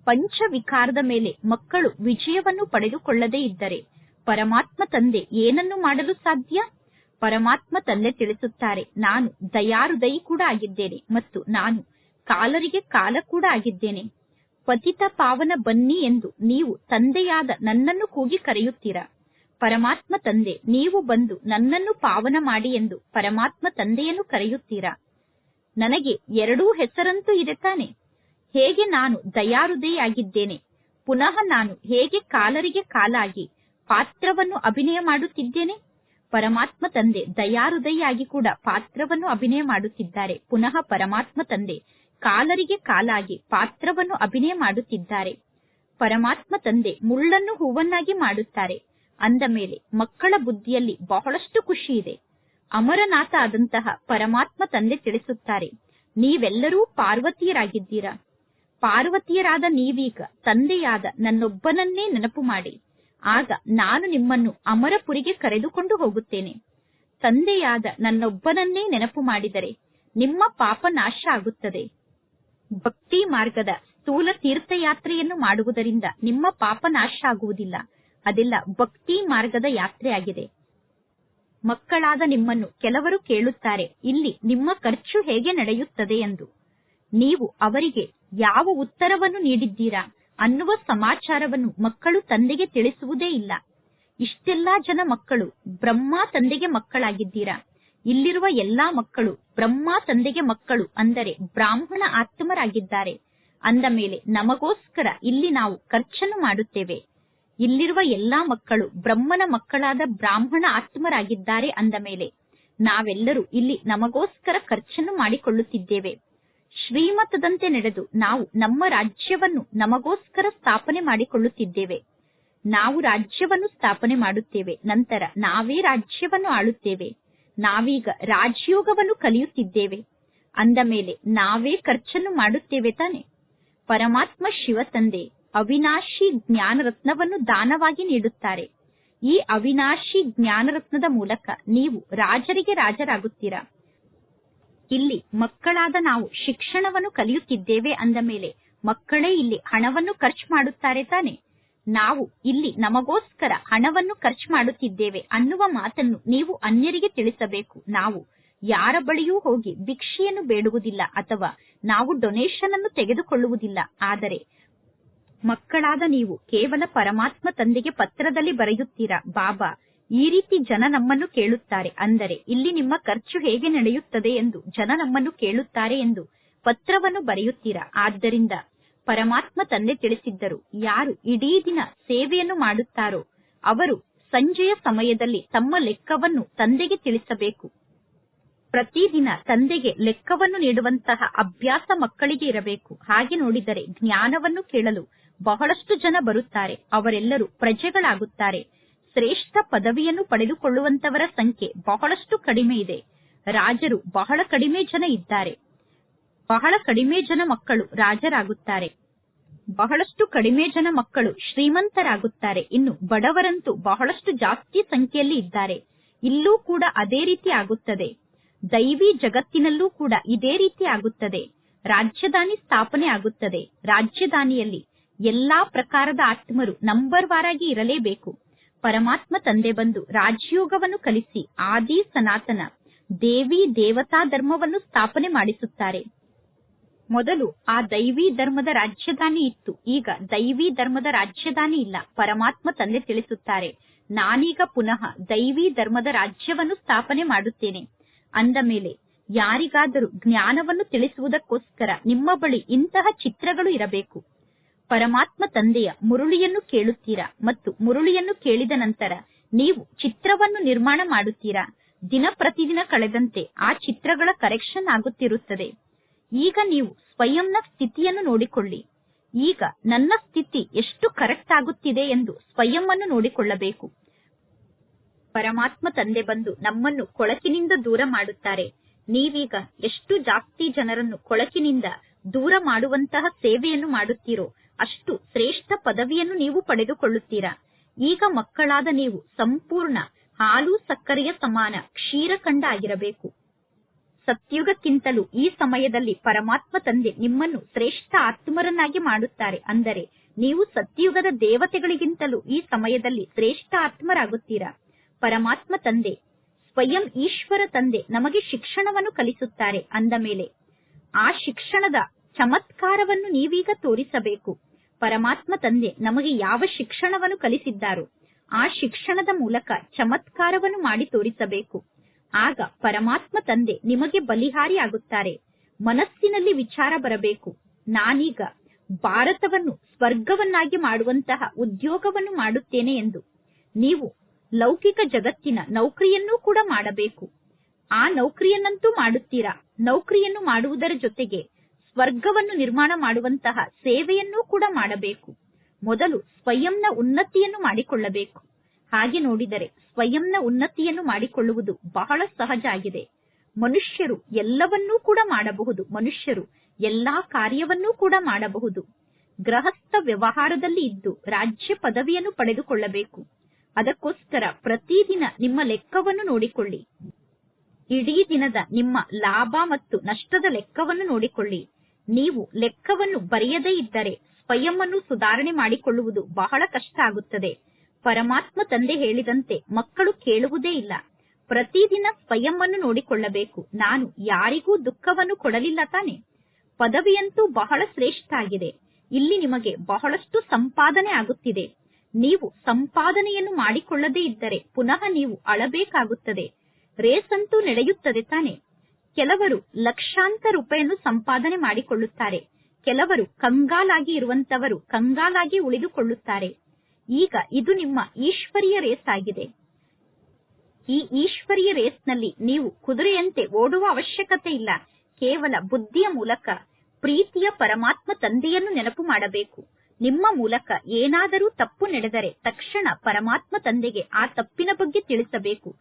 ಪಂಚವಿಕಾರದ ಮೇಲೆ ಮಕ್ಕಳು ವಿಜಯವನ್ನು ಪಡೆದುಕೊಳ್ಳದೇ ಇದ್ದರೆ ಪರಮಾತ್ಮ ತಂದೆ ಏನನ್ನು ಮಾಡಲು ಸಾಧ್ಯ? ಪರಮಾತ್ಮ ತಂದೆ ತಿಳಿಸುತ್ತಾರೆ. ನಾನು ದಯಾರುದಯಿ ಕೂಡ ಆಗಿದ್ದೇನೆ ಮತ್ತು ನಾನು ಕಾಲರಿಗೆ ಕಾಲ ಕೂಡ ಆಗಿದ್ದೇನೆ. ಪತಿತ ಪಾವನ ಬನ್ನಿ ಎಂದು ನೀವು ತಂದೆಯಾದ ನನ್ನನ್ನು ಕೂಗಿ ಕರೆಯುತ್ತೀರಾ. ಪರಮಾತ್ಮ ತಂದೆ, ನೀವು ಬಂದು ನನ್ನನ್ನು ಪಾವನ ಮಾಡಿ ಎಂದು ಪರಮಾತ್ಮ ತಂದೆಯನ್ನು ಕರೆಯುತ್ತೀರಾ. ನನಗೆ ಎರಡೂ ಹೆಸರಂತೂ ಇದೆ ತಾನೆ. ಹೇಗೆ ನಾನು ದಯಾರುದೆಯಾಗಿದ್ದೇನೆ ಪುನಃ ನಾನು ಹೇಗೆ ಕಾಲರಿಗೆ ಕಾಲಾಗಿ ಪಾತ್ರವನ್ನು ಅಭಿನಯ ಮಾಡುತ್ತಿದ್ದೇನೆ. ಪರಮಾತ್ಮ ತಂದೆ ದಯಾರುದಯಾಗಿ ಕೂಡ ಪಾತ್ರವನ್ನು ಅಭಿನಯ ಮಾಡುತ್ತಿದ್ದಾರೆ. ಪುನಃ ಪರಮಾತ್ಮ ತಂದೆ ಕಾಲರಿಗೆ ಕಾಲಾಗಿ ಪಾತ್ರವನ್ನು ಅಭಿನಯ ಮಾಡುತ್ತಿದ್ದಾರೆ. ಪರಮಾತ್ಮ ತಂದೆ ಮುಳ್ಳನ್ನು ಹೂವನ್ನಾಗಿ ಮಾಡುತ್ತಾರೆ. ಅಂದ ಮೇಲೆ ಮಕ್ಕಳ ಬುದ್ಧಿಯಲ್ಲಿ ಬಹಳಷ್ಟು ಖುಷಿ ಇದೆ. ಅಮರನಾಥ ಆದಂತಹ ಪರಮಾತ್ಮ ತಂದೆ ತಿಳಿಸುತ್ತಾರೆ, ನೀವೆಲ್ಲರೂ ಪಾರ್ವತಿಯರಾಗಿದ್ದೀರಾ? ಪಾರ್ವತಿಯರಾದ ನೀವೀಗ ತಂದೆಯಾದ ನನ್ನೊಬ್ಬನನ್ನೇ ನೆನಪು ಮಾಡಿ. ಆಗ ನಾನು ನಿಮ್ಮನ್ನು ಅಮರಪುರಿಗೆ ಕರೆದುಕೊಂಡು ಹೋಗುತ್ತೇನೆ. ತಂದೆಯಾದ ನನ್ನೊಬ್ಬನನ್ನೇ ನೆನಪು ಮಾಡಿದರೆ ನಿಮ್ಮ ಪಾಪ ನಾಶ ಆಗುತ್ತದೆ. ಭಕ್ತಿ ಮಾರ್ಗದ ಸ್ಥೂಲ ತೀರ್ಥಯಾತ್ರೆಯನ್ನು ಮಾಡುವುದರಿಂದ ನಿಮ್ಮ ಪಾಪ ನಾಶ ಆಗುವುದಿಲ್ಲ. ಅದೆಲ್ಲ ಭಕ್ತಿ ಮಾರ್ಗದ ಯಾತ್ರೆಯಾಗಿದೆ. ಮಕ್ಕಳಾದ ನಿಮ್ಮನ್ನು ಕೆಲವರು ಕೇಳುತ್ತಾರೆ, ಇಲ್ಲಿ ನಿಮ್ಮ ಖರ್ಚು ಹೇಗೆ ನಡೆಯುತ್ತದೆ ಎಂದು. ನೀವು ಅವರಿಗೆ ಯಾವ ಉತ್ತರವನ್ನು ನೀಡಿದ್ದೀರಾ? ಅನ್ನುವ ಸಮಾಚಾರವನ್ನು ಮಕ್ಕಳು ತಂದೆಗೆ ತಿಳಿಸುವುದೇ ಇಲ್ಲ. ಇಷ್ಟೆಲ್ಲಾ ಜನ ಮಕ್ಕಳು ಬ್ರಹ್ಮ ತಂದೆಗೆ ಮಕ್ಕಳಾಗಿದ್ದೀರಾ. ಇಲ್ಲಿರುವ ಎಲ್ಲಾ ಮಕ್ಕಳು ಬ್ರಹ್ಮ ತಂದೆಗೆ ಮಕ್ಕಳು ಅಂದರೆ ಬ್ರಾಹ್ಮಣ ಆತ್ಮರಾಗಿದ್ದಾರೆ. ಅಂದ ಮೇಲೆ ನಮಗೋಸ್ಕರ ಇಲ್ಲಿ ನಾವು ಖರ್ಚನ್ನು ಮಾಡುತ್ತೇವೆ. ಇಲ್ಲಿರುವ ಎಲ್ಲಾ ಮಕ್ಕಳು ಬ್ರಹ್ಮನ ಮಕ್ಕಳಾದ ಬ್ರಾಹ್ಮಣ ಆತ್ಮರಾಗಿದ್ದಾರೆ ಅಂದ ಮೇಲೆ ನಾವೆಲ್ಲರೂ ಇಲ್ಲಿ ನಮಗೋಸ್ಕರ ಖರ್ಚನ್ನು ಮಾಡಿಕೊಳ್ಳುತ್ತಿದ್ದೇವೆ. ಶ್ರೀಮತದಂತೆ ನಡೆದು ನಾವು ನಮ್ಮ ರಾಜ್ಯವನ್ನು ನಮಗೋಸ್ಕರ ಸ್ಥಾಪನೆ ಮಾಡಿಕೊಳ್ಳುತ್ತಿದ್ದೇವೆ. ನಾವು ರಾಜ್ಯವನ್ನು ಸ್ಥಾಪನೆ ಮಾಡುತ್ತೇವೆ. ನಂತರ ನಾವೇ ರಾಜ್ಯವನ್ನು ಆಳುತ್ತೇವೆ. ನಾವೀಗ ರಾಜಯೋಗವನ್ನು ಕಲಿಯುತ್ತಿದ್ದೇವೆ. ಅಂದ ಮೇಲೆ ನಾವೇ ಖರ್ಚನ್ನು ಮಾಡುತ್ತೇವೆ ತಾನೆ. ಪರಮಾತ್ಮ ಶಿವ ತಂದೆ ಅವಿನಾಶಿ ಜ್ಞಾನರತ್ನವನ್ನು ದಾನವಾಗಿ ನೀಡುತ್ತಾರೆ. ಈ ಅವಿನಾಶಿ ಜ್ಞಾನರತ್ನದ ಮೂಲಕ ನೀವು ರಾಜರಿಗೆ ರಾಜರಾಗುತ್ತೀರಾ? ಇಲ್ಲಿ ಮಕ್ಕಳಾದ ನಾವು ಶಿಕ್ಷಣವನ್ನು ಕಲಿಯುತ್ತಿದ್ದೇವೆ ಅಂದ ಮೇಲೆ ಮಕ್ಕಳೇ ಇಲ್ಲಿ ಹಣವನ್ನು ಖರ್ಚು ಮಾಡುತ್ತಾರೆ ತಾನೆ? ನಾವು ಇಲ್ಲಿ ನಮಗೋಸ್ಕರ ಹಣವನ್ನು ಖರ್ಚು ಮಾಡುತ್ತಿದ್ದೇವೆ ಅನ್ನುವ ಮಾತನ್ನು ನೀವು ಅನ್ಯರಿಗೆ ತಿಳಿಸಬೇಕು. ನಾವು ಯಾರ ಬಳಿಯೂ ಹೋಗಿ ಭಿಕ್ಷೆಯನ್ನು ಬೇಡುವುದಿಲ್ಲ ಅಥವಾ ನಾವು ಡೊನೇಷನ್ ಅನ್ನು ತೆಗೆದುಕೊಳ್ಳುವುದಿಲ್ಲ. ಆದರೆ ಮಕ್ಕಳಾದ ನೀವು ಕೇವಲ ಪರಮಾತ್ಮ ತಂದೆಗೆ ಪತ್ರದಲ್ಲಿ ಬರೆಯುತ್ತೀರಾ? ಬಾಬಾ ಈ ರೀತಿ ಜನ ನಮ್ಮನ್ನು ಕೇಳುತ್ತಾರೆ. ಅಂದರೆ, ಇಲ್ಲಿ ನಿಮ್ಮ ಖರ್ಚು ಹೇಗೆ ನಡೆಯುತ್ತದೆ ಎಂದು ಜನ ನಮ್ಮನ್ನು ಕೇಳುತ್ತಾರೆ ಎಂದು ಪತ್ರವನ್ನು ಬರೆಯುತ್ತೀರಾ? ಆದ್ದರಿಂದ ಪರಮಾತ್ಮ ತಂದೆ ತಿಳಿಸಿದ್ದರು, ಯಾರು ಇಡೀ ದಿನ ಸೇವೆಯನ್ನು ಮಾಡುತ್ತಾರೋ, ಅವರು ಸಂಜೆಯ ಸಮಯದಲ್ಲಿ ತಮ್ಮ ಲೆಕ್ಕವನ್ನು ತಂದೆಗೆ ತಿಳಿಸಬೇಕು. ಪ್ರತಿದಿನ ತಂದೆಗೆ ಲೆಕ್ಕವನ್ನು ನೀಡುವಂತಹ ಅಭ್ಯಾಸ ಮಕ್ಕಳಿಗೆ ಇರಬೇಕು. ಹಾಗೆ ನೋಡಿದರೆ ಜ್ಞಾನವನ್ನು ಕೇಳಲು ಬಹಳಷ್ಟು ಜನ ಬರುತ್ತಾರೆ, ಅವರೆಲ್ಲರೂ ಪ್ರಜೆಗಳಾಗುತ್ತಾರೆ. ಶ್ರೇಷ್ಠ ಪದವಿಯನ್ನು ಪಡೆದುಕೊಳ್ಳುವಂತವರ ಸಂಖ್ಯೆ ಬಹಳಷ್ಟು ಕಡಿಮೆ ಇದೆ. ರಾಜರು ಬಹಳ ಕಡಿಮೆ ಜನ ಇದ್ದಾರೆ. ಬಹಳ ಕಡಿಮೆ ಜನ ಮಕ್ಕಳು ರಾಜರಾಗುತ್ತಾರೆ. ಬಹಳಷ್ಟು ಕಡಿಮೆ ಜನ ಮಕ್ಕಳು ಶ್ರೀಮಂತರಾಗುತ್ತಾರೆ. ಇನ್ನು ಬಡವರಂತೂ ಬಹಳಷ್ಟು ಜಾಸ್ತಿ ಸಂಖ್ಯೆಯಲ್ಲಿ ಇದ್ದಾರೆ. ಇಲ್ಲೂ ಕೂಡ ಅದೇ ರೀತಿ ಆಗುತ್ತದೆ. ದೈವಿ ಜಗತ್ತಿನಲ್ಲೂ ಕೂಡ ಇದೇ ರೀತಿ ಆಗುತ್ತದೆ. ರಾಜ್ಯದಾನಿ ಸ್ಥಾಪನೆ ಆಗುತ್ತದೆ. ರಾಜ್ಯದಾನಿಯಲ್ಲಿ ಎಲ್ಲಾ ಪ್ರಕಾರದ ಆತ್ಮರು ನಂಬರ್ ವಾರಾಗಿ ಇರಲೇಬೇಕು. ಪರಮಾತ್ಮ ತಂದೆ ಬಂದು ರಾಜಯೋಗವನ್ನು ಕಲಿಸಿ ಆದಿ ಸನಾತನ ದೇವಿ ದೇವತಾ ಧರ್ಮವನ್ನು ಸ್ಥಾಪನೆ ಮಾಡಿಸುತ್ತಾರೆ. ಮೊದಲು ಆ ದೈವಿ ಧರ್ಮದ ರಾಜ್ಯದಾನಿ ಇತ್ತು. ಈಗ ದೈವಿ ಧರ್ಮದ ರಾಜ್ಯದಾನಿ ಇಲ್ಲ. ಪರಮಾತ್ಮ ತಂದೆ ತಿಳಿಸುತ್ತಾರೆ, ನಾನೀಗ ಪುನಃ ದೈವಿ ಧರ್ಮದ ರಾಜ್ಯವನ್ನು ಸ್ಥಾಪನೆ ಮಾಡುತ್ತೇನೆ. ಅಂದ ಮೇಲೆ, ಯಾರಿಗಾದರೂ ಜ್ಞಾನವನ್ನು ತಿಳಿಸುವುದಕ್ಕೋಸ್ಕರ ನಿಮ್ಮ ಬಳಿ ಇಂತಹ ಚಿತ್ರಗಳು ಇರಬೇಕು. ಪರಮಾತ್ಮ ತಂದೆಯ ಮುರುಳಿಯನ್ನು ಕೇಳುತ್ತೀರಾ ಮತ್ತು ಮುರುಳಿಯನ್ನು ಕೇಳಿದ ನಂತರ ನೀವು ಚಿತ್ರವನ್ನು ನಿರ್ಮಾಣ ಮಾಡುತ್ತೀರಾ? ದಿನ ಪ್ರತಿದಿನ ಕಳೆದಂತೆ ಆ ಚಿತ್ರಗಳ ಕರೆಕ್ಷನ್ ಆಗುತ್ತಿರುತ್ತದೆ. ಈಗ ನೀವು ಸ್ವಯಂನ ಸ್ಥಿತಿಯನ್ನು ನೋಡಿಕೊಳ್ಳಿ. ಈಗ ನನ್ನ ಸ್ಥಿತಿ ಎಷ್ಟು ಕರೆಕ್ಟ್ ಆಗುತ್ತಿದೆ ಎಂದು ಸ್ವಯಂ ಅನ್ನು ನೋಡಿಕೊಳ್ಳಬೇಕು. ಪರಮಾತ್ಮ ತಂದೆ ಬಂದು ನಮ್ಮನ್ನು ಕೊಳಕಿನಿಂದ ದೂರ ಮಾಡುತ್ತಾರೆ. ನೀವೀಗ ಎಷ್ಟು ಜಾಸ್ತಿ ಜನರನ್ನು ಕೊಳಕಿನಿಂದ ದೂರ ಮಾಡುವಂತಹ ಸೇವೆಯನ್ನು ಮಾಡುತ್ತೀರೋ ಅಷ್ಟು ಶ್ರೇಷ್ಠ ಪದವಿಯನ್ನು ನೀವು ಪಡೆದುಕೊಳ್ಳುತ್ತೀರಾ? ಈಗ ಮಕ್ಕಳಾದ ನೀವು ಸಂಪೂರ್ಣ ಹಾಲು ಸಕ್ಕರೆಯ ಸಮಾನ ಕ್ಷೀರಖಂಡ ಆಗಿರಬೇಕು ಸತ್ಯುಗಕ್ಕಿಂತಲೂ ಈ ಸಮಯದಲ್ಲಿ ಪರಮಾತ್ಮ ತಂದೆ ನಿಮ್ಮನ್ನು ಶ್ರೇಷ್ಠ ಆತ್ಮರನ್ನಾಗಿ ಮಾಡುತ್ತಾರೆ. ಅಂದರೆ ನೀವು ಸತ್ಯುಗದ ದೇವತೆಗಳಿಗಿಂತಲೂ ಈ ಸಮಯದಲ್ಲಿ ಶ್ರೇಷ್ಠ ಆತ್ಮರಾಗುತ್ತೀರಾ? ಪರಮಾತ್ಮ ತಂದೆ, ಸ್ವಯಂ ಈಶ್ವರ ತಂದೆ ನಮಗೆ ಶಿಕ್ಷಣವನ್ನು ಕಲಿಸುತ್ತಾರೆ. ಅಂದ ಮೇಲೆ, ಆ ಶಿಕ್ಷಣದ ಚಮತ್ಕಾರವನ್ನು ನೀವೀಗ ತೋರಿಸಬೇಕು. ಪರಮಾತ್ಮ ತಂದೆ ನಮಗೆ ಯಾವ ಶಿಕ್ಷಣವನ್ನು ಕಲಿಸಿದ್ದಾರೋ ಆ ಶಿಕ್ಷಣದ ಮೂಲಕ ಚಮತ್ಕಾರವನ್ನು ಮಾಡಿ ತೋರಿಸಬೇಕು. ಆಗ ಪರಮಾತ್ಮ ತಂದೆ ನಿಮಗೆ ಬಲಿಹಾರಿ ಆಗುತ್ತಾರೆ ಮನಸ್ಸಿನಲ್ಲಿ ವಿಚಾರ ಬರಬೇಕು. ನಾನೀಗ ಭಾರತವನ್ನು ಸ್ವರ್ಗವನ್ನಾಗಿ ಮಾಡುವಂತಹ ಉದ್ಯೋಗವನ್ನು ಮಾಡುತ್ತೇನೆ ಎಂದು. ನೀವು ಲೌಕಿಕ ಜಗತ್ತಿನ ನೌಕರಿಯನ್ನೂ ಕೂಡ ಮಾಡಬೇಕು. ಆ ನೌಕರಿಯನ್ನಂತೂ ಮಾಡುತ್ತೀರಾ? ನೌಕರಿಯನ್ನು ಮಾಡುವುದರ ಜೊತೆಗೆ ಸ್ವರ್ಗವನ್ನು ನಿರ್ಮಾಣ ಮಾಡುವಂತಹ ಸೇವೆಯನ್ನೂ ಕೂಡ ಮಾಡಬೇಕು. ಮೊದಲು ಸ್ವಯಂನ ಉನ್ನತಿಯನ್ನು ಮಾಡಿಕೊಳ್ಳಬೇಕು. ಹಾಗೆ ನೋಡಿದರೆ ಸ್ವಯಂನ ಉನ್ನತಿಯನ್ನು ಮಾಡಿಕೊಳ್ಳುವುದು ಬಹಳ ಸಹಜ ಆಗಿದೆ. ಮನುಷ್ಯರು ಎಲ್ಲವನ್ನೂ ಕೂಡ ಮಾಡಬಹುದು. ಮನುಷ್ಯರು ಎಲ್ಲಾ ಕಾರ್ಯವನ್ನೂ ಕೂಡ ಮಾಡಬಹುದು. ಗೃಹಸ್ಥ ವ್ಯವಹಾರದಲ್ಲಿ ಇದ್ದು ರಾಜ್ಯ ಪದವಿಯನ್ನು ಪಡೆದುಕೊಳ್ಳಬೇಕು. ಅದಕ್ಕೋಸ್ಕರ ಪ್ರತಿದಿನ ನಿಮ್ಮ ಲೆಕ್ಕವನ್ನು ನೋಡಿಕೊಳ್ಳಿ. ಇಡೀ ದಿನದ ನಿಮ್ಮ ಲಾಭ ಮತ್ತು ನಷ್ಟದ ಲೆಕ್ಕವನ್ನು ನೋಡಿಕೊಳ್ಳಿ. ನೀವು ಲೆಕ್ಕವನ್ನು ಬರೆಯದೇ ಇದ್ದರೆ ಸ್ವಯಂ ಸುಧಾರಣೆ ಮಾಡಿಕೊಳ್ಳುವುದು ಬಹಳ ಕಷ್ಟ ಆಗುತ್ತದೆ. ಪರಮಾತ್ಮ ತಂದೆ ಹೇಳಿದಂತೆ ಮಕ್ಕಳು ಕೇಳುವುದೇ ಇಲ್ಲ. ಪ್ರತಿದಿನ ಸ್ವಯಂ ನೋಡಿಕೊಳ್ಳಬೇಕು. ನಾನು ಯಾರಿಗೂ ದುಃಖವನ್ನು ಕೊಡಲಿಲ್ಲ ತಾನೆ. ಪದವಿಯಂತೂ ಬಹಳ ಶ್ರೇಷ್ಠ ಆಗಿದೆ. ಇಲ್ಲಿ ನಿಮಗೆ ಬಹಳಷ್ಟು ಸಂಪಾದನೆ ಆಗುತ್ತಿದೆ. ನೀವು ಸಂಪಾದನೆಯನ್ನು ಮಾಡಿಕೊಳ್ಳದೇ ಇದ್ದರೆ ಪುನಃ ನೀವು ಅಳಬೇಕಾಗುತ್ತದೆ. ರೇಸ್ ಅಂತೂ ನಡೆಯುತ್ತದೆ ತಾನೆ. ಕೆಲವರು ಲಕ್ಷಾಂತರ ರೂಪಾಯಿಯನ್ನು ಸಂಪಾದನೆ ಮಾಡಿಕೊಳ್ಳುತ್ತಾರೆ. ಕೆಲವರು ಕಂಗಾಲಾಗಿ ಇರುವಂತವರು ಕಂಗಾಲಾಗಿ ಉಳಿದುಕೊಳ್ಳುತ್ತಾರೆ. ಈಗ ಇದು ನಿಮ್ಮ ಈಶ್ವರೀಯ ರೇಸ್ ಆಗಿದೆ. ಈ ಈಶ್ವರೀಯ ರೇಸ್ನಲ್ಲಿ ನೀವು ಕುದುರೆಯಂತೆ ಓಡುವ ಅವಶ್ಯಕತೆ ಇಲ್ಲ. ಕೇವಲ ಬುದ್ಧಿಯ ಮೂಲಕ, ಪ್ರೀತಿಯ ಪರಮಾತ್ಮ ತಂದೆಯನ್ನು ನೆನಪು ಮಾಡಬೇಕು. ನಿಮ್ಮ ಮೂಲಕ ಏನಾದರೂ ತಪ್ಪು ನಡೆದರೆ ತಕ್ಷಣ ಪರಮಾತ್ಮ ತಂದೆಗೆ ಆ ತಪ್ಪಿನ ಬಗ್ಗೆ ತಿಳಿಸಬೇಕು.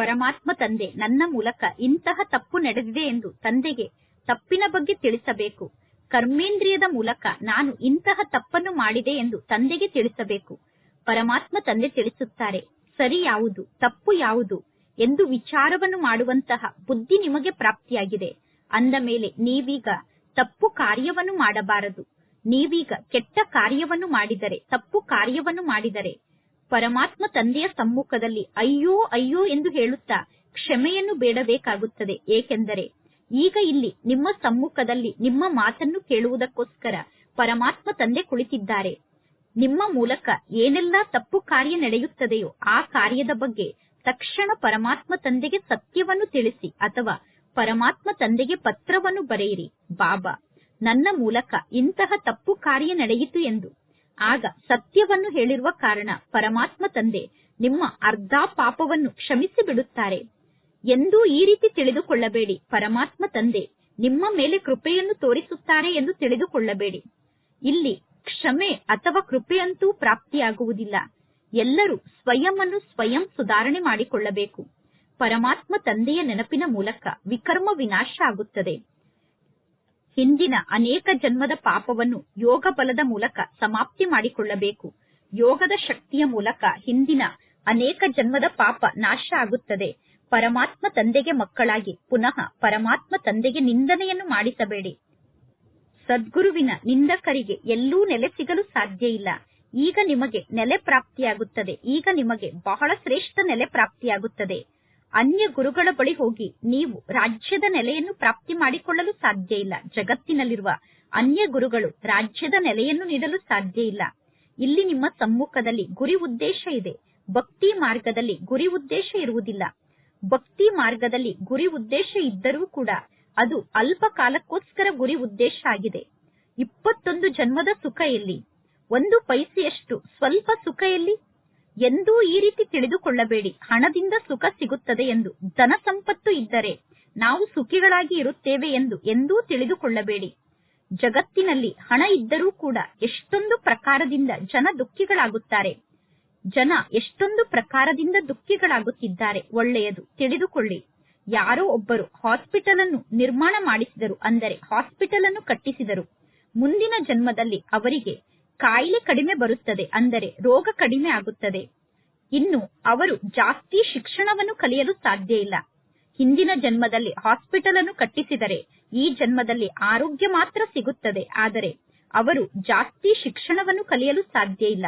ಪರಮಾತ್ಮ ತಂದೆ, ನನ್ನ ಮೂಲಕ ಇಂತಹ ತಪ್ಪು ನಡೆದಿದೆ ಎಂದು ತಂದೆಗೆ ತಪ್ಪಿನ ಬಗ್ಗೆ ತಿಳಿಸಬೇಕು. ಕರ್ಮೇಂದ್ರಿಯದ ಮೂಲಕ ನಾನು ಇಂತಹ ತಪ್ಪನ್ನು ಮಾಡಿದೆ ಎಂದು ತಂದೆಗೆ ತಿಳಿಸಬೇಕು. ಪರಮಾತ್ಮ ತಂದೆ ತಿಳಿಸುತ್ತಾರೆ, ಸರಿ ಯಾವುದು, ತಪ್ಪು ಯಾವುದು ಎಂದು ವಿಚಾರವನ್ನು ಮಾಡುವಂತಹ ಬುದ್ಧಿ ನಿಮಗೆ ಪ್ರಾಪ್ತಿಯಾಗಿದೆ. ಅಂದ ಮೇಲೆ ನೀವೀಗ ತಪ್ಪು ಕಾರ್ಯವನ್ನು ಮಾಡಬಾರದು. ನೀವೀಗ ಕೆಟ್ಟ ಕಾರ್ಯವನ್ನು ಮಾಡಿದರೆ, ತಪ್ಪು ಕಾರ್ಯವನ್ನು ಮಾಡಿದರೆ ಪರಮಾತ್ಮ ತಂದೆಯ ಸಮ್ಮುಖದಲ್ಲಿ ಅಯ್ಯೋ ಅಯ್ಯೋ ಎಂದು ಹೇಳುತ್ತಾ ಕ್ಷಮೆಯನ್ನು ಬೇಡಬೇಕಾಗುತ್ತದೆ. ಏಕೆಂದರೆ ಈಗ ಇಲ್ಲಿ ನಿಮ್ಮ ಸಮ್ಮುಖದಲ್ಲಿ ನಿಮ್ಮ ಮಾತನ್ನು ಕೇಳುವುದಕ್ಕೋಸ್ಕರ ಪರಮಾತ್ಮ ತಂದೆ ಕುಳಿತಿದ್ದಾರೆ. ನಿಮ್ಮ ಮೂಲಕ ಏನೆಲ್ಲ ತಪ್ಪು ಕಾರ್ಯ ನಡೆಯುತ್ತದೆಯೋ ಆ ಕಾರ್ಯದ ಬಗ್ಗೆ ತಕ್ಷಣ ಪರಮಾತ್ಮ ತಂದೆಗೆ ಸತ್ಯವನ್ನು ತಿಳಿಸಿ ಅಥವಾ ಪರಮಾತ್ಮ ತಂದೆಗೆ ಪತ್ರವನ್ನು ಬರೆಯಿರಿ. ಬಾಬಾ, ನನ್ನ ಮೂಲಕ ಇಂತಹ ತಪ್ಪು ಕಾರ್ಯ ನಡೆಯಿತು ಎಂದು ಆಗ ಸತ್ಯವನ್ನು ಹೇಳಿರುವ ಕಾರಣ ಪರಮಾತ್ಮ ತಂದೆ ನಿಮ್ಮ ಅರ್ಧ ಪಾಪವನ್ನು ಕ್ಷಮಿಸಿ ಬಿಡುತ್ತಾರೆ. ಎಂದೂ ಈ ರೀತಿ ತಿಳಿದುಕೊಳ್ಳಬೇಡಿ. ಪರಮಾತ್ಮ ತಂದೆ ನಿಮ್ಮ ಮೇಲೆ ಕೃಪೆಯನ್ನು ತೋರಿಸುತ್ತಾರೆ ಎಂದು ತಿಳಿದುಕೊಳ್ಳಬೇಡಿ. ಇಲ್ಲಿ ಕ್ಷಮೆ ಅಥವಾ ಕೃಪೆಯಂತೂ ಪ್ರಾಪ್ತಿಯಾಗುವುದಿಲ್ಲ. ಎಲ್ಲರೂ ಸ್ವಯಂ ಅನ್ನು ಸ್ವಯಂ ಸುಧಾರಣೆ ಮಾಡಿಕೊಳ್ಳಬೇಕು. ಪರಮಾತ್ಮ ತಂದೆಯ ನೆನಪಿನ ಮೂಲಕ ವಿಕರ್ಮ ವಿನಾಶ ಆಗುತ್ತದೆ. ಹಿಂದಿನ ಅನೇಕ ಜನ್ಮದ ಪಾಪವನ್ನು ಯೋಗ ಬಲದ ಮೂಲಕ ಸಮಾಪ್ತಿ ಮಾಡಿಕೊಳ್ಳಬೇಕು. ಯೋಗದ ಶಕ್ತಿಯ ಮೂಲಕ ಹಿಂದಿನ ಅನೇಕ ಜನ್ಮದ ಪಾಪ ನಾಶ ಆಗುತ್ತದೆ. ಪರಮಾತ್ಮ ತಂದೆಗೆ ಮಕ್ಕಳಾಗಿ ಪುನಃ ಪರಮಾತ್ಮ ತಂದೆಗೆ ನಿಂದನೆಯನ್ನು ಮಾಡಿಸಬೇಡಿ. ಸದ್ಗುರುವಿನ ನಿಂದಕರಿಗೆ ಎಲ್ಲೂ ನೆಲೆ ಸಿಗಲು ಸಾಧ್ಯ ಇಲ್ಲ. ಈಗ ನಿಮಗೆ ನೆಲೆ ಪ್ರಾಪ್ತಿಯಾಗುತ್ತದೆ. ಈಗ ನಿಮಗೆ ಬಹಳ ಶ್ರೇಷ್ಠ ನೆಲೆ ಪ್ರಾಪ್ತಿಯಾಗುತ್ತದೆ. ಅನ್ಯ ಗುರುಗಳ ಬಳಿ ಹೋಗಿ ನೀವು ರಾಜ್ಯದ ನೆಲೆಯನ್ನು ಪ್ರಾಪ್ತಿ ಮಾಡಿಕೊಳ್ಳಲು ಸಾಧ್ಯ ಇಲ್ಲ. ಜಗತ್ತಿನಲ್ಲಿರುವ ಅನ್ಯ ಗುರುಗಳು ರಾಜ್ಯದ ನೆಲೆಯನ್ನು ನೀಡಲು ಸಾಧ್ಯ ಇಲ್ಲ. ಇಲ್ಲಿ ನಿಮ್ಮ ಸಮ್ಮುಖದಲ್ಲಿ ಗುರಿ ಉದ್ದೇಶ ಇದೆ. ಭಕ್ತಿ ಮಾರ್ಗದಲ್ಲಿ ಗುರಿ ಉದ್ದೇಶ ಇರುವುದಿಲ್ಲ. ಭಕ್ತಿ ಮಾರ್ಗದಲ್ಲಿ ಗುರಿ ಉದ್ದೇಶ ಇದ್ದರೂ ಕೂಡ ಅದು ಅಲ್ಪ ಕಾಲಕ್ಕೋಸ್ಕರ ಗುರಿ ಉದ್ದೇಶ ಆಗಿದೆ. ಇಪ್ಪತ್ತೊಂದು ಜನ್ಮದ ಸುಖ ಎಲ್ಲಿ? ಒಂದು ಪೈಸೆಯಷ್ಟು ಸ್ವಲ್ಪ ಸುಖ ಎಲ್ಲಿ? ಎಂದೂ ಈ ರೀತಿ ತಿಳಿದುಕೊಳ್ಳಬೇಡಿ. ಹಣದಿಂದ ಸುಖ ಸಿಗುತ್ತದೆ ಎಂದು. ಧನ ಸಂಪತ್ತು ಇದ್ದರೆ ನಾವು ಸುಖಿಗಳಾಗಿ ಇರುತ್ತೇವೆ ಎಂದು ಎಂದೂ ತಿಳಿದುಕೊಳ್ಳಬೇಡಿ. ಜಗತ್ತಿನಲ್ಲಿ ಹಣ ಇದ್ದರೂ ಕೂಡ ಎಷ್ಟೊಂದು ಪ್ರಕಾರದಿಂದ ಜನ ದುಃಖಿಗಳಾಗುತ್ತಾರೆ. ಜನ ಎಷ್ಟೊಂದು ಪ್ರಕಾರದಿಂದ ದುಃಖಿಗಳಾಗುತ್ತಿದ್ದಾರೆ ಒಳ್ಳೆಯದು. ತಿಳಿದುಕೊಳ್ಳಿ. ಯಾರೋ ಒಬ್ಬರು ಹಾಸ್ಪಿಟಲ್ ಅನ್ನು ನಿರ್ಮಾಣ ಮಾಡಿಸಿದರು ಅಂದರೆ ಹಾಸ್ಪಿಟಲ್ ಅನ್ನು ಕಟ್ಟಿಸಿದರು. ಮುಂದಿನ ಜನ್ಮದಲ್ಲಿ ಅವರಿಗೆ ಕಾಯಿಲೆ ಕಡಿಮೆ ಬರುತ್ತದೆ, ಅಂದರೆ ರೋಗ ಕಡಿಮೆ ಆಗುತ್ತದೆ. ಇನ್ನು ಅವರು ಜಾಸ್ತಿ ಶಿಕ್ಷಣವನ್ನು ಕಲಿಯಲು ಸಾಧ್ಯ ಇಲ್ಲ. ಹಿಂದಿನ ಜನ್ಮದಲ್ಲಿ ಹಾಸ್ಪಿಟಲ್ ಅನ್ನು ಕಟ್ಟಿಸಿದರೆ ಈ ಜನ್ಮದಲ್ಲಿ ಆರೋಗ್ಯ ಮಾತ್ರ ಸಿಗುತ್ತದೆ, ಆದರೆ ಅವರು ಜಾಸ್ತಿ ಶಿಕ್ಷಣವನ್ನು ಕಲಿಯಲು ಸಾಧ್ಯ ಇಲ್ಲ.